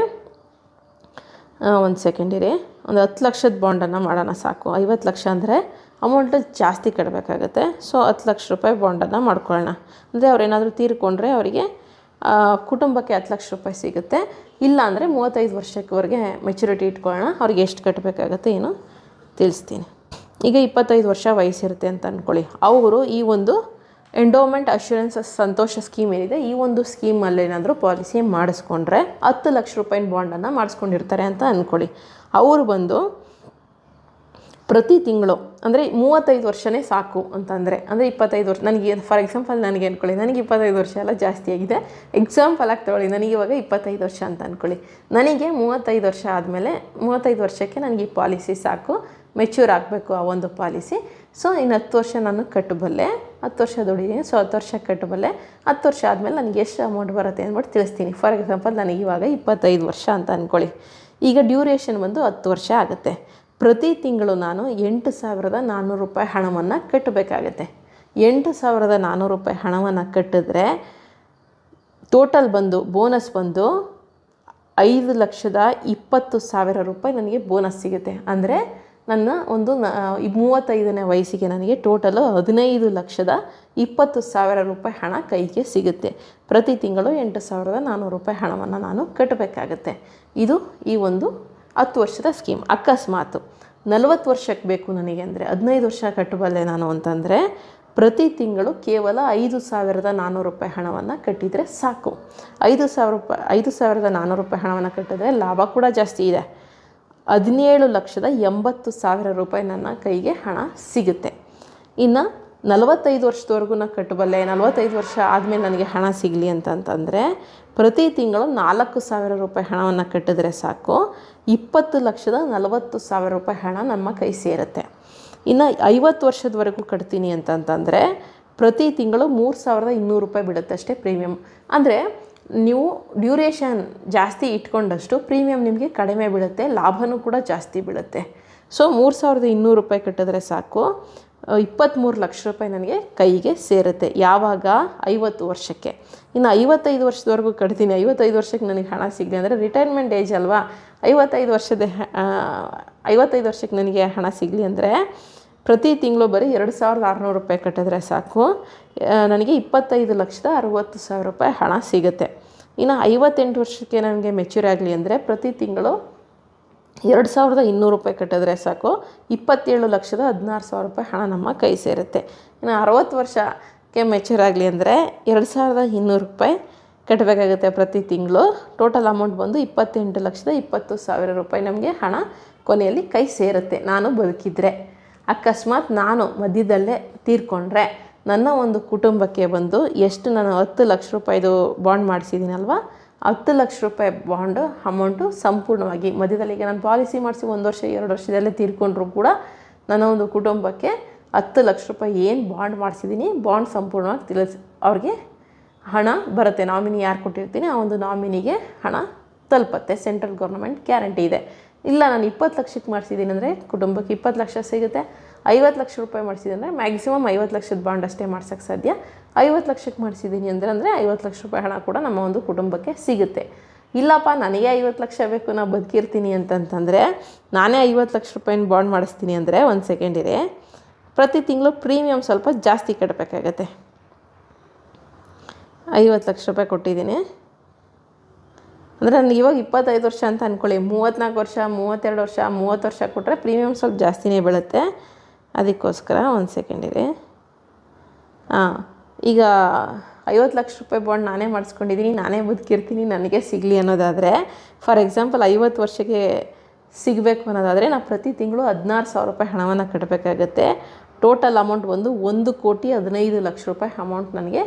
ಒಂದು ಸೆಕೆಂಡ್ ಇರಿ. ಒಂದು ಹತ್ತು ಲಕ್ಷದ ಬಾಂಡನ್ನು ಮಾಡೋಣ ಸಾಕು. ಐವತ್ತು ಲಕ್ಷ ಅಂದರೆ ಅಮೌಂಟ್ ಜಾಸ್ತಿ ಕಟ್ಟಬೇಕಾಗತ್ತೆ ಸೊ ಹತ್ತು ಲಕ್ಷ ರೂಪಾಯಿ ಬಾಂಡನ್ನು ಮಾಡ್ಕೊಳ್ಳೋಣ ಅಂದರೆ ಅವರೇನಾದರೂ ತೀರ್ಕೊಂಡ್ರೆ ಅವರಿಗೆ ಕುಟುಂಬಕ್ಕೆ ಹತ್ತು ಲಕ್ಷ ರೂಪಾಯಿ ಸಿಗುತ್ತೆ. ಇಲ್ಲ ಅಂದರೆ ಮೂವತ್ತೈದು ವರ್ಷಕ್ಕವರೆಗೆ ಮೆಚುರಿಟಿ ಇಟ್ಕೊಳ್ಳೋಣ ಅವ್ರಿಗೆ ಎಷ್ಟು ಕಟ್ಟಬೇಕಾಗತ್ತೆ ಏನು ತಿಳಿಸ್ತೀನಿ. ಈಗ ಇಪ್ಪತ್ತೈದು ವರ್ಷ ವಯಸ್ಸಿರುತ್ತೆ ಅಂತ ಅಂದ್ಕೊಳ್ಳಿ ಅವರು ಈ ಒಂದು ಎಂಡೋಮೆಂಟ್ ಅಶ್ಯೂರೆನ್ಸ್ ಸಂತೋಷ ಸ್ಕೀಮ್ ಏನಿದೆ, ಈ ಒಂದು ಸ್ಕೀಮಲ್ಲಿ ಏನಾದರೂ ಪಾಲಿಸಿ ಮಾಡಿಸ್ಕೊಂಡ್ರೆ ಹತ್ತು ಲಕ್ಷ ರೂಪಾಯಿನ ಬಾಂಡನ್ನು ಮಾಡಿಸ್ಕೊಂಡಿರ್ತಾರೆ ಅಂತ ಅಂದ್ಕೊಳ್ಳಿ ಅವರು ಬಂದು ಪ್ರತಿ ತಿಂಗಳು, ಅಂದರೆ ಮೂವತ್ತೈದು ವರ್ಷನೇ ಸಾಕು ಅಂತಂದರೆ, ಅಂದರೆ ಇಪ್ಪತ್ತೈದು ವರ್ಷ, ನನಗೆ ಫಾರ್ ಎಕ್ಸಾಂಪಲ್ ನನಗೆ ಅಂದ್ಕೊಳ್ಳಿ ನನಗೆ ಇಪ್ಪತ್ತೈದು ವರ್ಷ ಎಲ್ಲ ಜಾಸ್ತಿ ಆಗಿದೆ. ಎಕ್ಸಾಂಪಲ್ ಆಗಿ ತಗೊಳ್ಳಿ, ನನಗೆ ಇವಾಗ ಇಪ್ಪತ್ತೈದು ವರ್ಷ ಅಂತ ಅಂದ್ಕೊಳ್ಳಿ ನನಗೆ ಮೂವತ್ತೈದು ವರ್ಷ ಆದಮೇಲೆ, ಮೂವತ್ತೈದು ವರ್ಷಕ್ಕೆ ನನಗೆ ಈ ಪಾಲಿಸಿ ಸಾಕು ಮೆಚ್ಯೂರ್ ಆಗಬೇಕು ಆ ಒಂದು ಪಾಲಿಸಿ ಸೊ, ಇನ್ನು ಹತ್ತು ವರ್ಷ ನಾನು ಕಟ್ಟಬಲ್ಲೆ. ಹತ್ತು ವರ್ಷ ದುಡಿದೀನಿ ಸೊ, ಹತ್ತು ವರ್ಷ ಕಟ್ಟಬಲ್ಲೆ. ಹತ್ತು ವರ್ಷ ಆದಮೇಲೆ ನನಗೆ ಎಷ್ಟು ಅಮೌಂಟ್ ಬರುತ್ತೆ ಅಂದ್ಬಿಟ್ಟು ತಿಳಿಸ್ತೀನಿ. ಫಾರ್ ಎಕ್ಸಾಂಪಲ್ ನನಗೆ ಇವಾಗ ಇಪ್ಪತ್ತೈದು ವರ್ಷ ಅಂತ ಅಂದ್ಕೊಳ್ಳಿ ಈಗ ಡ್ಯೂರೇಷನ್ ಬಂದು ಹತ್ತು ವರ್ಷ ಆಗುತ್ತೆ. ಪ್ರತಿ ತಿಂಗಳು ನಾನು ಎಂಟು ಸಾವಿರದ ನಾನ್ನೂರು ರೂಪಾಯಿ ಹಣವನ್ನು ಕಟ್ಟಬೇಕಾಗತ್ತೆ. ಎಂಟು ಸಾವಿರದ ನಾನ್ನೂರು ರೂಪಾಯಿ ಹಣವನ್ನು ಕಟ್ಟಿದ್ರೆ ಟೋಟಲ್ ಬಂದು ಬೋನಸ್ ಬಂದು ಐದು ಲಕ್ಷದ ಇಪ್ಪತ್ತು ಸಾವಿರ ರೂಪಾಯಿ ನನಗೆ ಬೋನಸ್ ಸಿಗುತ್ತೆ. ಅಂದರೆ ನನ್ನ ಒಂದು ನ- ಮೂವತ್ತೈದನೇ ವಯಸ್ಸಿಗೆ ನನಗೆ ಟೋಟಲು ಹದಿನೈದು ಲಕ್ಷದ ಇಪ್ಪತ್ತು ಸಾವಿರ ರೂಪಾಯಿ ಹಣ ಕೈಗೆ ಸಿಗುತ್ತೆ. ಪ್ರತಿ ತಿಂಗಳು ಎಂಟು ಸಾವಿರದ ನಾನ್ನೂರು ರೂಪಾಯಿ ಹಣವನ್ನು ನಾನು ಕಟ್ಟಬೇಕಾಗತ್ತೆ. ಇದು ಈ ಒಂದು ಹತ್ತು ವರ್ಷದ ಸ್ಕೀಮ್ ಅಕಸ್ಮಾತು ನಲವತ್ತು ವರ್ಷಕ್ಕೆ ಬೇಕು ನನಗೆ ಅಂದರೆ ಹದಿನೈದು ವರ್ಷ ಕಟ್ಟಬಲ್ಲೆ ನಾನು ಅಂತಂದರೆ ಪ್ರತಿ ತಿಂಗಳು ಕೇವಲ ಐದು ಸಾವಿರದ ನಾನ್ನೂರು ರೂಪಾಯಿ ಹಣವನ್ನು ಕಟ್ಟಿದರೆ ಸಾಕು. ಐದು ಸಾವಿರ ರೂಪಾಯಿ ಐದು ಸಾವಿರದ ನಾನ್ನೂರು ರೂಪಾಯಿ ಹಣವನ್ನು ಕಟ್ಟಿದ್ರೆ ಲಾಭ ಕೂಡ ಜಾಸ್ತಿ ಇದೆ. ಹದಿನೇಳು ಲಕ್ಷದ ಎಂಬತ್ತು ಸಾವಿರ ರೂಪಾಯಿ ನನ್ನ ಕೈಗೆ ಹಣ ಸಿಗುತ್ತೆ. ಇನ್ನು ನಲವತ್ತೈದು ವರ್ಷದವರೆಗೂ ನಾನು ಕಟ್ಟಬಲ್ಲೆ, ನಲವತ್ತೈದು ವರ್ಷ ಆದಮೇಲೆ ನನಗೆ ಹಣ ಸಿಗಲಿ ಅಂತಂತಂದರೆ ಪ್ರತಿ ತಿಂಗಳು ನಾಲ್ಕು ಸಾವಿರ ರೂಪಾಯಿ ಹಣವನ್ನು ಕಟ್ಟಿದ್ರೆ ಸಾಕು. ಇಪ್ಪತ್ತು ಲಕ್ಷದ ನಲವತ್ತು ಸಾವಿರ ರೂಪಾಯಿ ಹಣ ನಮ್ಮ ಕೈ ಸೇರುತ್ತೆ. ಇನ್ನು ಐವತ್ತು ವರ್ಷದವರೆಗೂ ಕಟ್ತೀನಿ ಅಂತಂತಂದರೆ ಪ್ರತಿ ತಿಂಗಳು ಮೂರು ಸಾವಿರದ ಇನ್ನೂರು ರೂಪಾಯಿ ಬೀಳುತ್ತೆ ಅಷ್ಟೇ ಪ್ರೀಮಿಯಮ್ ಅಂದರೆ ನೀವು ಡ್ಯೂರೇಷನ್ ಜಾಸ್ತಿ ಇಟ್ಕೊಂಡಷ್ಟು ಪ್ರೀಮಿಯಂ ನಿಮಗೆ ಕಡಿಮೆ ಬೀಳುತ್ತೆ, ಲಾಭನೂ ಕೂಡ ಜಾಸ್ತಿ ಬೀಳುತ್ತೆ. ಸೊ ಮೂರು ಸಾವಿರದ ಇನ್ನೂರು ರೂಪಾಯಿ ಕಟ್ಟಿದ್ರೆ ಸಾಕು. ಇಪ್ಪತ್ತ್ಮೂರು ಲಕ್ಷ ರೂಪಾಯಿ ನನಗೆ ಕೈಗೆ ಸೇರುತ್ತೆ ಯಾವಾಗ? ಐವತ್ತು ವರ್ಷಕ್ಕೆ. ಇನ್ನು ಐವತ್ತೈದು ವರ್ಷದವರೆಗೂ ಕಟ್ತೀನಿ. ಐವತ್ತೈದು ವರ್ಷಕ್ಕೆ ನನಗೆ ಹಣ ಸಿಗಲಿ ಅಂದರೆ ರಿಟೈರ್ಮೆಂಟ್ ಏಜ್ ಅಲ್ವಾ? ಐವತ್ತೈದು ವರ್ಷದ ಐವತ್ತೈದು ವರ್ಷಕ್ಕೆ ನನಗೆ ಹಣ ಸಿಗಲಿ ಅಂದರೆ ಪ್ರತಿ ತಿಂಗಳು ಬರೀ ಎರಡು ಸಾವಿರದ ಆರುನೂರು ರೂಪಾಯಿ ಕಟ್ಟಿದ್ರೆ ಸಾಕು. ನನಗೆ ಇಪ್ಪತ್ತೈದು ಲಕ್ಷದ ಅರುವತ್ತು ಸಾವಿರ ರೂಪಾಯಿ ಹಣ ಸಿಗುತ್ತೆ. ಇನ್ನು ಐವತ್ತೆಂಟು ವರ್ಷಕ್ಕೆ ನನಗೆ ಮೆಚ್ಯೂರ್ ಆಗಲಿ ಅಂದರೆ ಪ್ರತಿ ತಿಂಗಳು ಎರಡು ಸಾವಿರದ ಇನ್ನೂರು ರೂಪಾಯಿ ಕಟ್ಟಿದ್ರೆ ಸಾಕು. ಇಪ್ಪತ್ತೇಳು ಲಕ್ಷದ ಹದಿನಾರು ಸಾವಿರ ರೂಪಾಯಿ ಹಣ ನಮ್ಮ ಕೈ ಸೇರುತ್ತೆ. ಇನ್ನು ಅರವತ್ತು ವರ್ಷಕ್ಕೆ ಮೆಚ್ಯೂರ್ ಆಗಲಿ ಅಂದರೆ ಎರಡು ಸಾವಿರದ ಇನ್ನೂರು ರೂಪಾಯಿ ಕಟ್ಟಬೇಕಾಗುತ್ತೆ ಪ್ರತಿ ತಿಂಗಳು. ಟೋಟಲ್ ಅಮೌಂಟ್ ಬಂದು ಇಪ್ಪತ್ತೆಂಟು ಲಕ್ಷದ ಇಪ್ಪತ್ತು ಸಾವಿರ ರೂಪಾಯಿ ನಮಗೆ ಹಣ ಕೊನೆಯಲ್ಲಿ ಕೈ ಸೇರುತ್ತೆ. ನಾನು ಬದುಕಿದ್ರೆ. ಅಕಸ್ಮಾತ್ ನಾನು ಮಧ್ಯದಲ್ಲೇ ತೀರ್ಕೊಂಡ್ರೆ. ನನ್ನ ಒಂದು ಕುಟುಂಬಕ್ಕೆ ಬಂದು ಎಷ್ಟು ನಾನು ಹತ್ತು ಲಕ್ಷ ರೂಪಾಯಿದು ಬಾಂಡ್ ಮಾಡಿಸಿದ್ದೀನಲ್ವ? ಹತ್ತು ಲಕ್ಷ ರೂಪಾಯಿ ಬಾಂಡು ಅಮೌಂಟು ಸಂಪೂರ್ಣವಾಗಿ ಮಧ್ಯದಲ್ಲಿ ಈಗ ನಾನು ಪಾಲಿಸಿ ಮಾಡಿಸಿ ಒಂದು ವರ್ಷ, ಎರಡು ವರ್ಷದಲ್ಲೇ ತೀರ್ಕೊಂಡ್ರು ಕೂಡ ನನ್ನ ಒಂದು ಕುಟುಂಬಕ್ಕೆ ಹತ್ತು ಲಕ್ಷ ರೂಪಾಯಿ ಏನು ಬಾಂಡ್ ಮಾಡಿಸಿದ್ದೀನಿ ಬಾಂಡ್ ಸಂಪೂರ್ಣವಾಗಿ ತಿಳಿಸಿ ಅವ್ರಿಗೆ ಹಣ ಬರುತ್ತೆ. ನಾಮಿನಿ ಯಾರು ಕೊಟ್ಟಿರ್ತೀನಿ, ಆ ಒಂದು ನಾಮಿನಿಗೆ ಹಣ ತಲುಪತ್ತೆ. ಸೆಂಟ್ರಲ್ ಗೌರ್ಮೆಂಟ್ ಗ್ಯಾರಂಟಿ ಇದೆ. ಇಲ್ಲ, ನಾನು ಇಪ್ಪತ್ತು ಲಕ್ಷಕ್ಕೆ ಮಾಡಿಸಿದ್ದೀನಿ ಅಂದರೆ ಕುಟುಂಬಕ್ಕೆ ಇಪ್ಪತ್ತು ಲಕ್ಷ ಸಿಗುತ್ತೆ. ಐವತ್ತು ಲಕ್ಷ ರೂಪಾಯಿ ಮಾಡಿಸಿದೆ ಅಂದರೆ ಮ್ಯಾಕ್ಸಿಮಮ್ ಐವತ್ತು ಲಕ್ಷದ ಬಾಂಡ್ ಅಷ್ಟೇ ಮಾಡ್ಸೋಕ್ಕೆ ಸಾಧ್ಯ. ಐವತ್ತು ಲಕ್ಷಕ್ಕೆ ಮಾಡಿಸಿದ್ದೀನಿ ಅಂದರೆ ಅಂದರೆ ಐವತ್ತು ಲಕ್ಷ ರೂಪಾಯಿ ಹಣ ಕೂಡ ನಮ್ಮ ಒಂದು ಕುಟುಂಬಕ್ಕೆ ಸಿಗುತ್ತೆ. ಇಲ್ಲಪ್ಪ, ನನಗೆ ಐವತ್ತು ಲಕ್ಷ ಬೇಕು ನಾನು ಬದುಕಿರ್ತೀನಿ ಅಂತಂತಂದರೆ ನಾನೇ ಐವತ್ತು ಲಕ್ಷ ರೂಪಾಯಿನ ಬಾಂಡ್ ಮಾಡಿಸ್ತೀನಿ ಅಂದರೆ ಒಂದು ಸೆಕೆಂಡ್ ಇರಿ. ಪ್ರತಿ ತಿಂಗಳು ಪ್ರೀಮಿಯಮ್ ಸ್ವಲ್ಪ ಜಾಸ್ತಿ ಕಟ್ಟಬೇಕಾಗತ್ತೆ ಐವತ್ತು ಲಕ್ಷ ರೂಪಾಯಿ ಕೊಟ್ಟಿದ್ದೀನಿ. ಅಂದರೆ ನನಗೆ ಇವಾಗ ಇಪ್ಪತ್ತೈದು ವರ್ಷ ಅಂತ ಅಂದ್ಕೊಳ್ಳಿ ಮೂವತ್ತ್ನಾಲ್ಕು ವರ್ಷ, ಮೂವತ್ತೆರಡು ವರ್ಷ, ಮೂವತ್ತು ವರ್ಷ ಕೊಟ್ಟರೆ ಪ್ರೀಮಿಯಮ್ ಸ್ವಲ್ಪ ಜಾಸ್ತಿನೇ ಬೀಳುತ್ತೆ. ಅದಕ್ಕೋಸ್ಕರ ಒಂದು ಸೆಕೆಂಡ್ ಇದೆ. ಹಾಂ ಈಗ ಐವತ್ತು ಲಕ್ಷ ರೂಪಾಯಿ ಬಾಂಡ್ ನಾನೇ ಮಾಡಿಸ್ಕೊಂಡಿದ್ದೀನಿ ನಾನೇ ಬದುಕಿರ್ತೀನಿ, ನನಗೆ ಸಿಗಲಿ ಅನ್ನೋದಾದರೆ ಫಾರ್ ಎಕ್ಸಾಂಪಲ್ ಐವತ್ತು ವರ್ಷಕ್ಕೆ ಸಿಗಬೇಕು ಅನ್ನೋದಾದರೆ ನಾನು ಪ್ರತಿ ತಿಂಗಳು ಹದಿನಾರು ಸಾವಿರ ರೂಪಾಯಿ ಹಣವನ್ನು ಕಟ್ಟಬೇಕಾಗತ್ತೆ ಟೋಟಲ್ ಅಮೌಂಟ್ ಬಂದು ಒಂದು ಕೋಟಿ ಹದಿನೈದು ಲಕ್ಷ ರೂಪಾಯಿ ಅಮೌಂಟ್ ನನಗೆ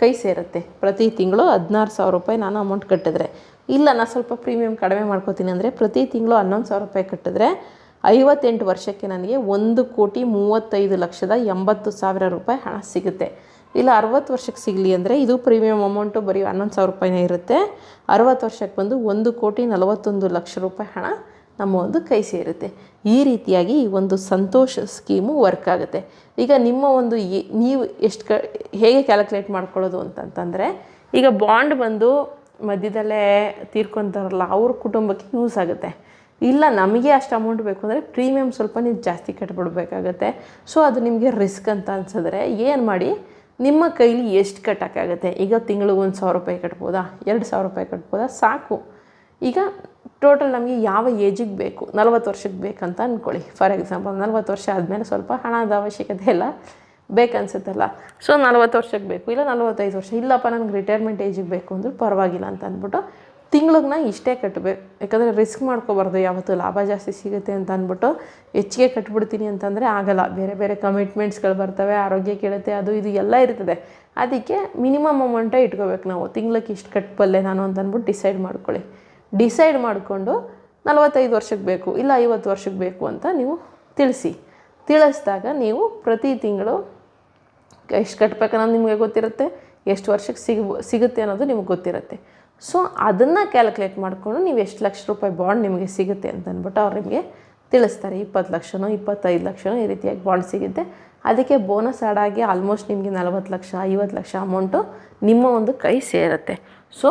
ಕೈ ಸೇರುತ್ತೆ. ಪ್ರತಿ ತಿಂಗಳು ಹದಿನಾರು ಸಾವಿರ ರೂಪಾಯಿ ನಾನು ಅಮೌಂಟ್ ಕಟ್ಟಿದ್ರೆ. ಇಲ್ಲ ನಾನು ಸ್ವಲ್ಪ ಪ್ರೀಮಿಯಮ್ ಕಡಿಮೆ ಮಾಡ್ಕೋತೀನಿ ಅಂದರೆ ಪ್ರತಿ ತಿಂಗಳು ಹನ್ನೊಂದು ಸಾವಿರ ರೂಪಾಯಿ ಕಟ್ಟಿದ್ರೆ ಐವತ್ತೆಂಟು ವರ್ಷಕ್ಕೆ ನನಗೆ ಒಂದು ಕೋಟಿ ಮೂವತ್ತೈದು ಲಕ್ಷದ ಎಂಬತ್ತು ಸಾವಿರ ರೂಪಾಯಿ ಹಣ ಸಿಗುತ್ತೆ. ಇಲ್ಲ, ಅರವತ್ತು ವರ್ಷಕ್ಕೆ ಸಿಗಲಿ ಅಂದರೆ ಇದು ಪ್ರೀಮಿಯಮ್ ಅಮೌಂಟು ಬರೀ ಹನ್ನೊಂದು ಸಾವಿರ ರೂಪಾಯಿನೇ ಇರುತ್ತೆ. ಅರವತ್ತು ವರ್ಷಕ್ಕೆ ಬಂದು ಒಂದು ಕೋಟಿ ನಲವತ್ತೊಂದು ಲಕ್ಷ ರೂಪಾಯಿ ಹಣ ನಮ್ಮ ಒಂದು ಕೈ ಸೇರುತ್ತೆ. ಈ ರೀತಿಯಾಗಿ ಈ ಒಂದು ಸಂತೋಷ ಸ್ಕೀಮು ವರ್ಕ್ ಆಗುತ್ತೆ. ಈಗ ನಿಮ್ಮ ಒಂದು ನೀವು ಎಷ್ಟು ಕ ಹೇಗೆ ಕ್ಯಾಲ್ಕುಲೇಟ್ ಮಾಡ್ಕೊಳ್ಳೋದು ಅಂತಂತಂದರೆ ಈಗ ಬಾಂಡ್ ಬಂದು ಮಧ್ಯದಲ್ಲೇ ತೀರ್ಕೊತಾರಲ್ಲ, ಅವ್ರ ಕುಟುಂಬಕ್ಕೆ ಯೂಸ್ ಆಗುತ್ತೆ. ಇಲ್ಲ, ನಮಗೆ ಅಷ್ಟು ಅಮೌಂಟ್ ಬೇಕು ಅಂದರೆ ಪ್ರೀಮಿಯಮ್ ಸ್ವಲ್ಪ ನೀವು ಜಾಸ್ತಿ ಕಟ್ಬಿಡ್ಬೇಕಾಗತ್ತೆ. ಸೊ ಅದು ನಿಮಗೆ ರಿಸ್ಕ್ ಅಂತ ಅನ್ಸಿದ್ರೆ ಏನು ಮಾಡಿ, ನಿಮ್ಮ ಕೈಲಿ ಎಷ್ಟು ಕಟ್ಟೋಕ್ಕಾಗತ್ತೆ? ಈಗ ತಿಂಗಳಿಗೆ ಒಂದು ಸಾವಿರ ರೂಪಾಯಿ ಕಟ್ಬೋದಾ? ಎರಡು ಸಾವಿರ ರೂಪಾಯಿ ಕಟ್ಬೋದಾ? ಸಾಕು. ಈಗ ಟೋಟಲ್ ನಮಗೆ ಯಾವ ಏಜಿಗೆ ಬೇಕು? ನಲ್ವತ್ತು ವರ್ಷಕ್ಕೆ ಬೇಕಂತ ಅಂದ್ಕೊಳ್ಳಿ ಫಾರ್ ಎಕ್ಸಾಂಪಲ್ ನಲ್ವತ್ತು ವರ್ಷ ಆದಮೇಲೆ ಸ್ವಲ್ಪ ಹಣದ ಅವಶ್ಯಕತೆ ಎಲ್ಲ ಬೇಕನ್ಸುತ್ತಲ್ಲ. ಸೊ ನಲ್ವತ್ತು ವರ್ಷಕ್ಕೆ ಬೇಕು ಇಲ್ಲ, ನಲ್ವತ್ತೈದು ವರ್ಷ. ಇಲ್ಲಪ್ಪ, ನನಗೆ ರಿಟೈರ್ಮೆಂಟ್ ಏಜಿಗೆ ಬೇಕು ಅಂದರೂ ಪರವಾಗಿಲ್ಲ ಅಂತ ಅಂದ್ಬಿಟ್ಟು ತಿಂಗ್ಳಿಗೆ ನಾ ಇಷ್ಟೇ ಕಟ್ಟಬೇಕು ಯಾಕಂದರೆ ರಿಸ್ಕ್ ಮಾಡ್ಕೋಬಾರ್ದು, ಯಾವತ್ತು ಲಾಭ ಜಾಸ್ತಿ ಸಿಗುತ್ತೆ ಅಂತ ಅಂದ್ಬಿಟ್ಟು ಹೆಚ್ಚಿಗೆ ಕಟ್ಬಿಡ್ತೀನಿ ಅಂತಂದರೆ ಆಗಲ್ಲ. ಬೇರೆ ಬೇರೆ ಕಮಿಟ್ಮೆಂಟ್ಸ್ಗಳು ಬರ್ತವೆ, ಆರೋಗ್ಯ ಕೇಳುತ್ತೆ ಅದು ಇದು ಎಲ್ಲ ಇರ್ತದೆ. ಅದಕ್ಕೆ ಮಿನಿಮಮ್ ಅಮೌಂಟೇ ಇಟ್ಕೋಬೇಕು ನಾವು. ತಿಂಗ್ಳಿಗೆ ಇಷ್ಟು ಕಟ್ಟಬಲ್ಲೆ ನಾನು ಅಂತ ಅಂದ್ಬಿಟ್ಟು ಡಿಸೈಡ್ ಮಾಡ್ಕೊಳ್ಳಿ. ಡಿಸೈಡ್ ಮಾಡಿಕೊಂಡು ನಲವತ್ತೈದು ವರ್ಷಕ್ಕೆ ಬೇಕು, ಇಲ್ಲ ಐವತ್ತು ವರ್ಷಕ್ಕೆ ಬೇಕು ಅಂತ ನೀವು ತಿಳಿಸಿ. ತಿಳಿಸಿದಾಗ ನೀವು ಪ್ರತಿ ತಿಂಗಳು ಎಷ್ಟು ಕಟ್ಟಬೇಕನ್ನೋದು ನಿಮಗೆ ಗೊತ್ತಿರುತ್ತೆ, ಎಷ್ಟು ವರ್ಷಕ್ಕೆ ಸಿಗ ಸಿಗುತ್ತೆ ಅನ್ನೋದು ನಿಮ್ಗೆ ಗೊತ್ತಿರುತ್ತೆ. ಸೊ ಅದನ್ನು ಕ್ಯಾಲ್ಕುಲೇಟ್ ಮಾಡಿಕೊಂಡು ನೀವು ಎಷ್ಟು ಲಕ್ಷ ರೂಪಾಯಿ ಬಾಂಡ್ ನಿಮಗೆ ಸಿಗುತ್ತೆ ಅಂತ ಅಂದ್ಬಿಟ್ಟು ಅವ್ರು ನಿಮಗೆ ತಿಳಿಸ್ತಾರೆ. ಇಪ್ಪತ್ತು ಲಕ್ಷನೋ, ಇಪ್ಪತ್ತೈದು ಲಕ್ಷನೋ ಈ ರೀತಿಯಾಗಿ ಬಾಂಡ್ ಸಿಗುತ್ತೆ. ಅದಕ್ಕೆ ಬೋನಸ್ ಆಡಾಗಿ ಆಲ್ಮೋಸ್ಟ್ ನಿಮಗೆ ನಲವತ್ತು ಲಕ್ಷ, ಐವತ್ತು ಲಕ್ಷ ಅಮೌಂಟು ನಿಮ್ಮ ಒಂದು ಕೈ ಸೇರುತ್ತೆ. ಸೊ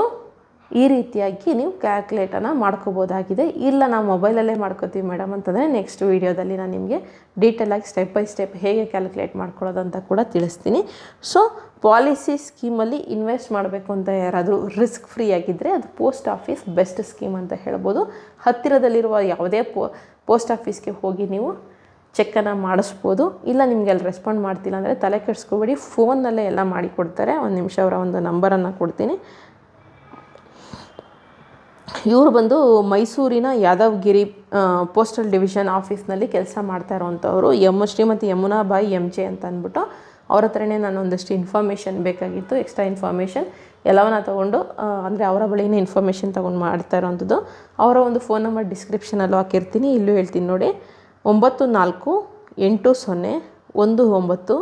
ಈ ರೀತಿಯಾಗಿ ನೀವು ಕ್ಯಾಲ್ಕುಲೇಟನ್ನು ಮಾಡ್ಕೋಬೋದಾಗಿದೆ. ಇಲ್ಲ, ನಾವು ಮೊಬೈಲಲ್ಲೇ ಮಾಡ್ಕೋತೀವಿ ಮೇಡಮ್ ಅಂತಂದರೆ ನೆಕ್ಸ್ಟ್ ವೀಡಿಯೋದಲ್ಲಿ ನಾನು ನಿಮಗೆ ಡೀಟೇಲಾಗಿ ಸ್ಟೆಪ್ ಬೈ ಸ್ಟೆಪ್ ಹೇಗೆ ಕ್ಯಾಲ್ಕುಲೇಟ್ ಮಾಡ್ಕೊಳ್ಳೋದು ಅಂತ ಕೂಡ ತಿಳಿಸ್ತೀನಿ. ಸೊ ಪಾಲಿಸಿ ಸ್ಕೀಮಲ್ಲಿ ಇನ್ವೆಸ್ಟ್ ಮಾಡಬೇಕು ಅಂತ ಯಾರಾದರೂ ರಿಸ್ಕ್ ಫ್ರೀ ಆಗಿದ್ದರೆ ಅದು ಪೋಸ್ಟ್ ಆಫೀಸ್ ಬೆಸ್ಟ್ ಸ್ಕೀಮ್ ಅಂತ ಹೇಳ್ಬೋದು. ಹತ್ತಿರದಲ್ಲಿರುವ ಯಾವುದೇ ಪೋ ಪೋಸ್ಟ್ ಆಫೀಸ್ಗೆ ಹೋಗಿ ನೀವು ಚೆಕ್ಕನ್ನು ಮಾಡಿಸ್ಬೋದು. ಇಲ್ಲ, ನಿಮಗೆ ಅಲ್ಲಿ ರೆಸ್ಪಾಂಡ್ ಮಾಡ್ತಿಲ್ಲ ಅಂದರೆ ತಲೆ ಕೆಡಿಸ್ಕೋಬೇಡಿ. ಫೋನ್ನಲ್ಲೇ ಎಲ್ಲ ಮಾಡಿಕೊಡ್ತಾರೆ. ಒಂದು ನಿಮಿಷ ಅವರ ಒಂದು ನಂಬರನ್ನು ಕೊಡ್ತೀನಿ. ಇವರು ಬಂದು ಮೈಸೂರಿನ ಯಾದವ್ಗಿರಿ ಪೋಸ್ಟಲ್ ಡಿವಿಷನ್ ಆಫೀಸ್ನಲ್ಲಿ ಕೆಲಸ ಮಾಡ್ತಾ ಇರೋವಂಥವ್ರು ಯಮು ಶ್ರೀಮತಿ ಯಮುನಾಬಾಯಿ ಎಂ ಜೆ ಅಂತ ಅಂದ್ಬಿಟ್ಟು ಅವ್ರ ಹತ್ರನೇ ನಾನು ಒಂದಷ್ಟು ಇನ್ಫಾರ್ಮೇಷನ್ ಬೇಕಾಗಿತ್ತು, ಎಕ್ಸ್ಟ್ರಾ ಇನ್ಫಾರ್ಮೇಷನ್ ಎಲ್ಲವನ್ನ ತೊಗೊಂಡು ಅಂದರೆ ಅವರ ಬಳಿನೇ ಇನ್ಫಾರ್ಮೇಷನ್ ತೊಗೊಂಡು ಮಾಡ್ತಾ ಇರೋವಂಥದ್ದು ಅವರ ಒಂದು ಫೋನ್ ನಂಬರ್ ಡಿಸ್ಕ್ರಿಪ್ಷನಲ್ಲೂ ಹಾಕಿರ್ತೀನಿ, ಇಲ್ಲೂ ಹೇಳ್ತೀನಿ ನೋಡಿ. ಒಂಬತ್ತು ನಾಲ್ಕು, ಎಂಟು ಸೊನ್ನೆ, ಒಂದು ಒಂಬತ್ತು,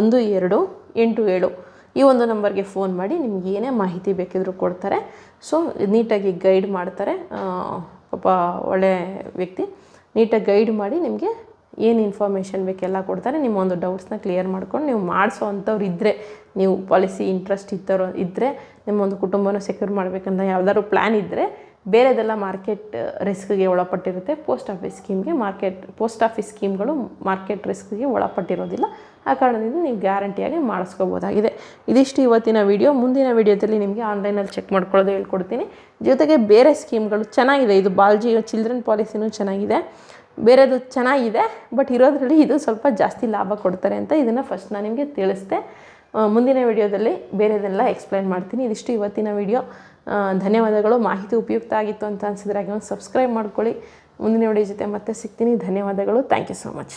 ಒಂದು ಎರಡು, ಎಂಟು ಏಳು ಈ ಒಂದು ನಂಬರ್ಗೆ ಫೋನ್ ಮಾಡಿ ನಿಮ್ಗೆ ಏನೇ ಮಾಹಿತಿ ಬೇಕಿದ್ರೂ ಕೊಡ್ತಾರೆ. ಸೊ ನೀಟಾಗಿ ಗೈಡ್ ಮಾಡ್ತಾರೆ ಪಾಪ ಒಳ್ಳೆ ವ್ಯಕ್ತಿ. ನೀಟಾಗಿ ಗೈಡ್ ಮಾಡಿ ನಿಮಗೆ ಏನು ಇನ್ಫಾರ್ಮೇಷನ್ ಬೇಕೆಲ್ಲ ಕೊಡ್ತಾರೆ. ನಿಮ್ಮ ಒಂದು ಡೌಟ್ಸ್ನ ಕ್ಲಿಯರ್ ಮಾಡ್ಕೊಂಡು ನೀವು ಮಾಡಿಸೋ ಅಂಥವ್ರು ಇದ್ದರೆ ನೀವು ಪಾಲಿಸಿ ಇಂಟ್ರೆಸ್ಟ್ ಇದ್ದವರು ಇದ್ದರೆ ನಿಮ್ಮ ಒಂದು ಕುಟುಂಬನ ಸೆಕ್ಯೂರ್ ಮಾಡಬೇಕಂತ ಯಾವ್ದಾದ್ರು ಪ್ಲ್ಯಾನ್ ಇದ್ದರೆ ಬೇರೆದೆಲ್ಲ ಮಾರ್ಕೆಟ್ ರಿಸ್ಕ್ಗೆ ಒಳಪಟ್ಟಿರುತ್ತೆ. ಪೋಸ್ಟ್ ಆಫೀಸ್ ಸ್ಕೀಮ್ಗೆ ಮಾರ್ಕೆಟ್ ಪೋಸ್ಟ್ ಆಫೀಸ್ ಸ್ಕೀಮ್ಗಳು ಮಾರ್ಕೆಟ್ ರಿಸ್ಕ್ಗೆ ಒಳಪಟ್ಟಿರೋದಿಲ್ಲ. ಆ ಕಾರಣದಿಂದ ನೀವು ಗ್ಯಾರಂಟಿಯಾಗಿ ಮಾಡಿಸ್ಕೋಬೋದಾಗಿದೆ. ಇದಿಷ್ಟು ಇವತ್ತಿನ ವಿಡಿಯೋ ಮುಂದಿನ ವಿಡಿಯೋದಲ್ಲಿ ನಿಮಗೆ ಆನ್ಲೈನಲ್ಲಿ ಚೆಕ್ ಮಾಡ್ಕೊಳ್ಳೋದು ಹೇಳ್ಕೊಡ್ತೀನಿ. ಜೊತೆಗೆ ಬೇರೆ ಸ್ಕೀಮ್ಗಳು ಚೆನ್ನಾಗಿದೆ. ಇದು ಬಾಲ್ಜಿ ಚಿಲ್ಡ್ರನ್ ಪಾಲಿಸಿನೂ ಚೆನ್ನಾಗಿದೆ. ಬೇರೆದು ಚೆನ್ನಾಗಿದೆ ಬಟ್ ಇರೋದರಲ್ಲಿ ಇದು ಸ್ವಲ್ಪ ಜಾಸ್ತಿ ಲಾಭ ಕೊಡ್ತಾರೆ ಅಂತ ಇದನ್ನು ಫಸ್ಟ್ ನಾನು ನಿಮಗೆ ತಿಳಿಸ್ದೆ ಮುಂದಿನ ವಿಡಿಯೋದಲ್ಲಿ ಬೇರೆದೆಲ್ಲ ಎಕ್ಸ್ಪ್ಲೈನ್ ಮಾಡ್ತೀನಿ. ಇದಿಷ್ಟು ಇವತ್ತಿನ ವಿಡಿಯೋ ಧನ್ಯವಾದಗಳು. ಮಾಹಿತಿ ಉಪಯುಕ್ತ ಆಗಿತ್ತು ಅಂತ ಅನಿಸಿದ್ರೆ ಹಾಗೆ ಒಂದು ಸಬ್ಸ್ಕ್ರೈಬ್ ಮಾಡ್ಕೊಳ್ಳಿ. ಮುಂದಿನ ವಿಡಿಯೋ ಜೊತೆ ಮತ್ತೆ ಸಿಗ್ತೀನಿ. ಧನ್ಯವಾದಗಳು. Thank you so much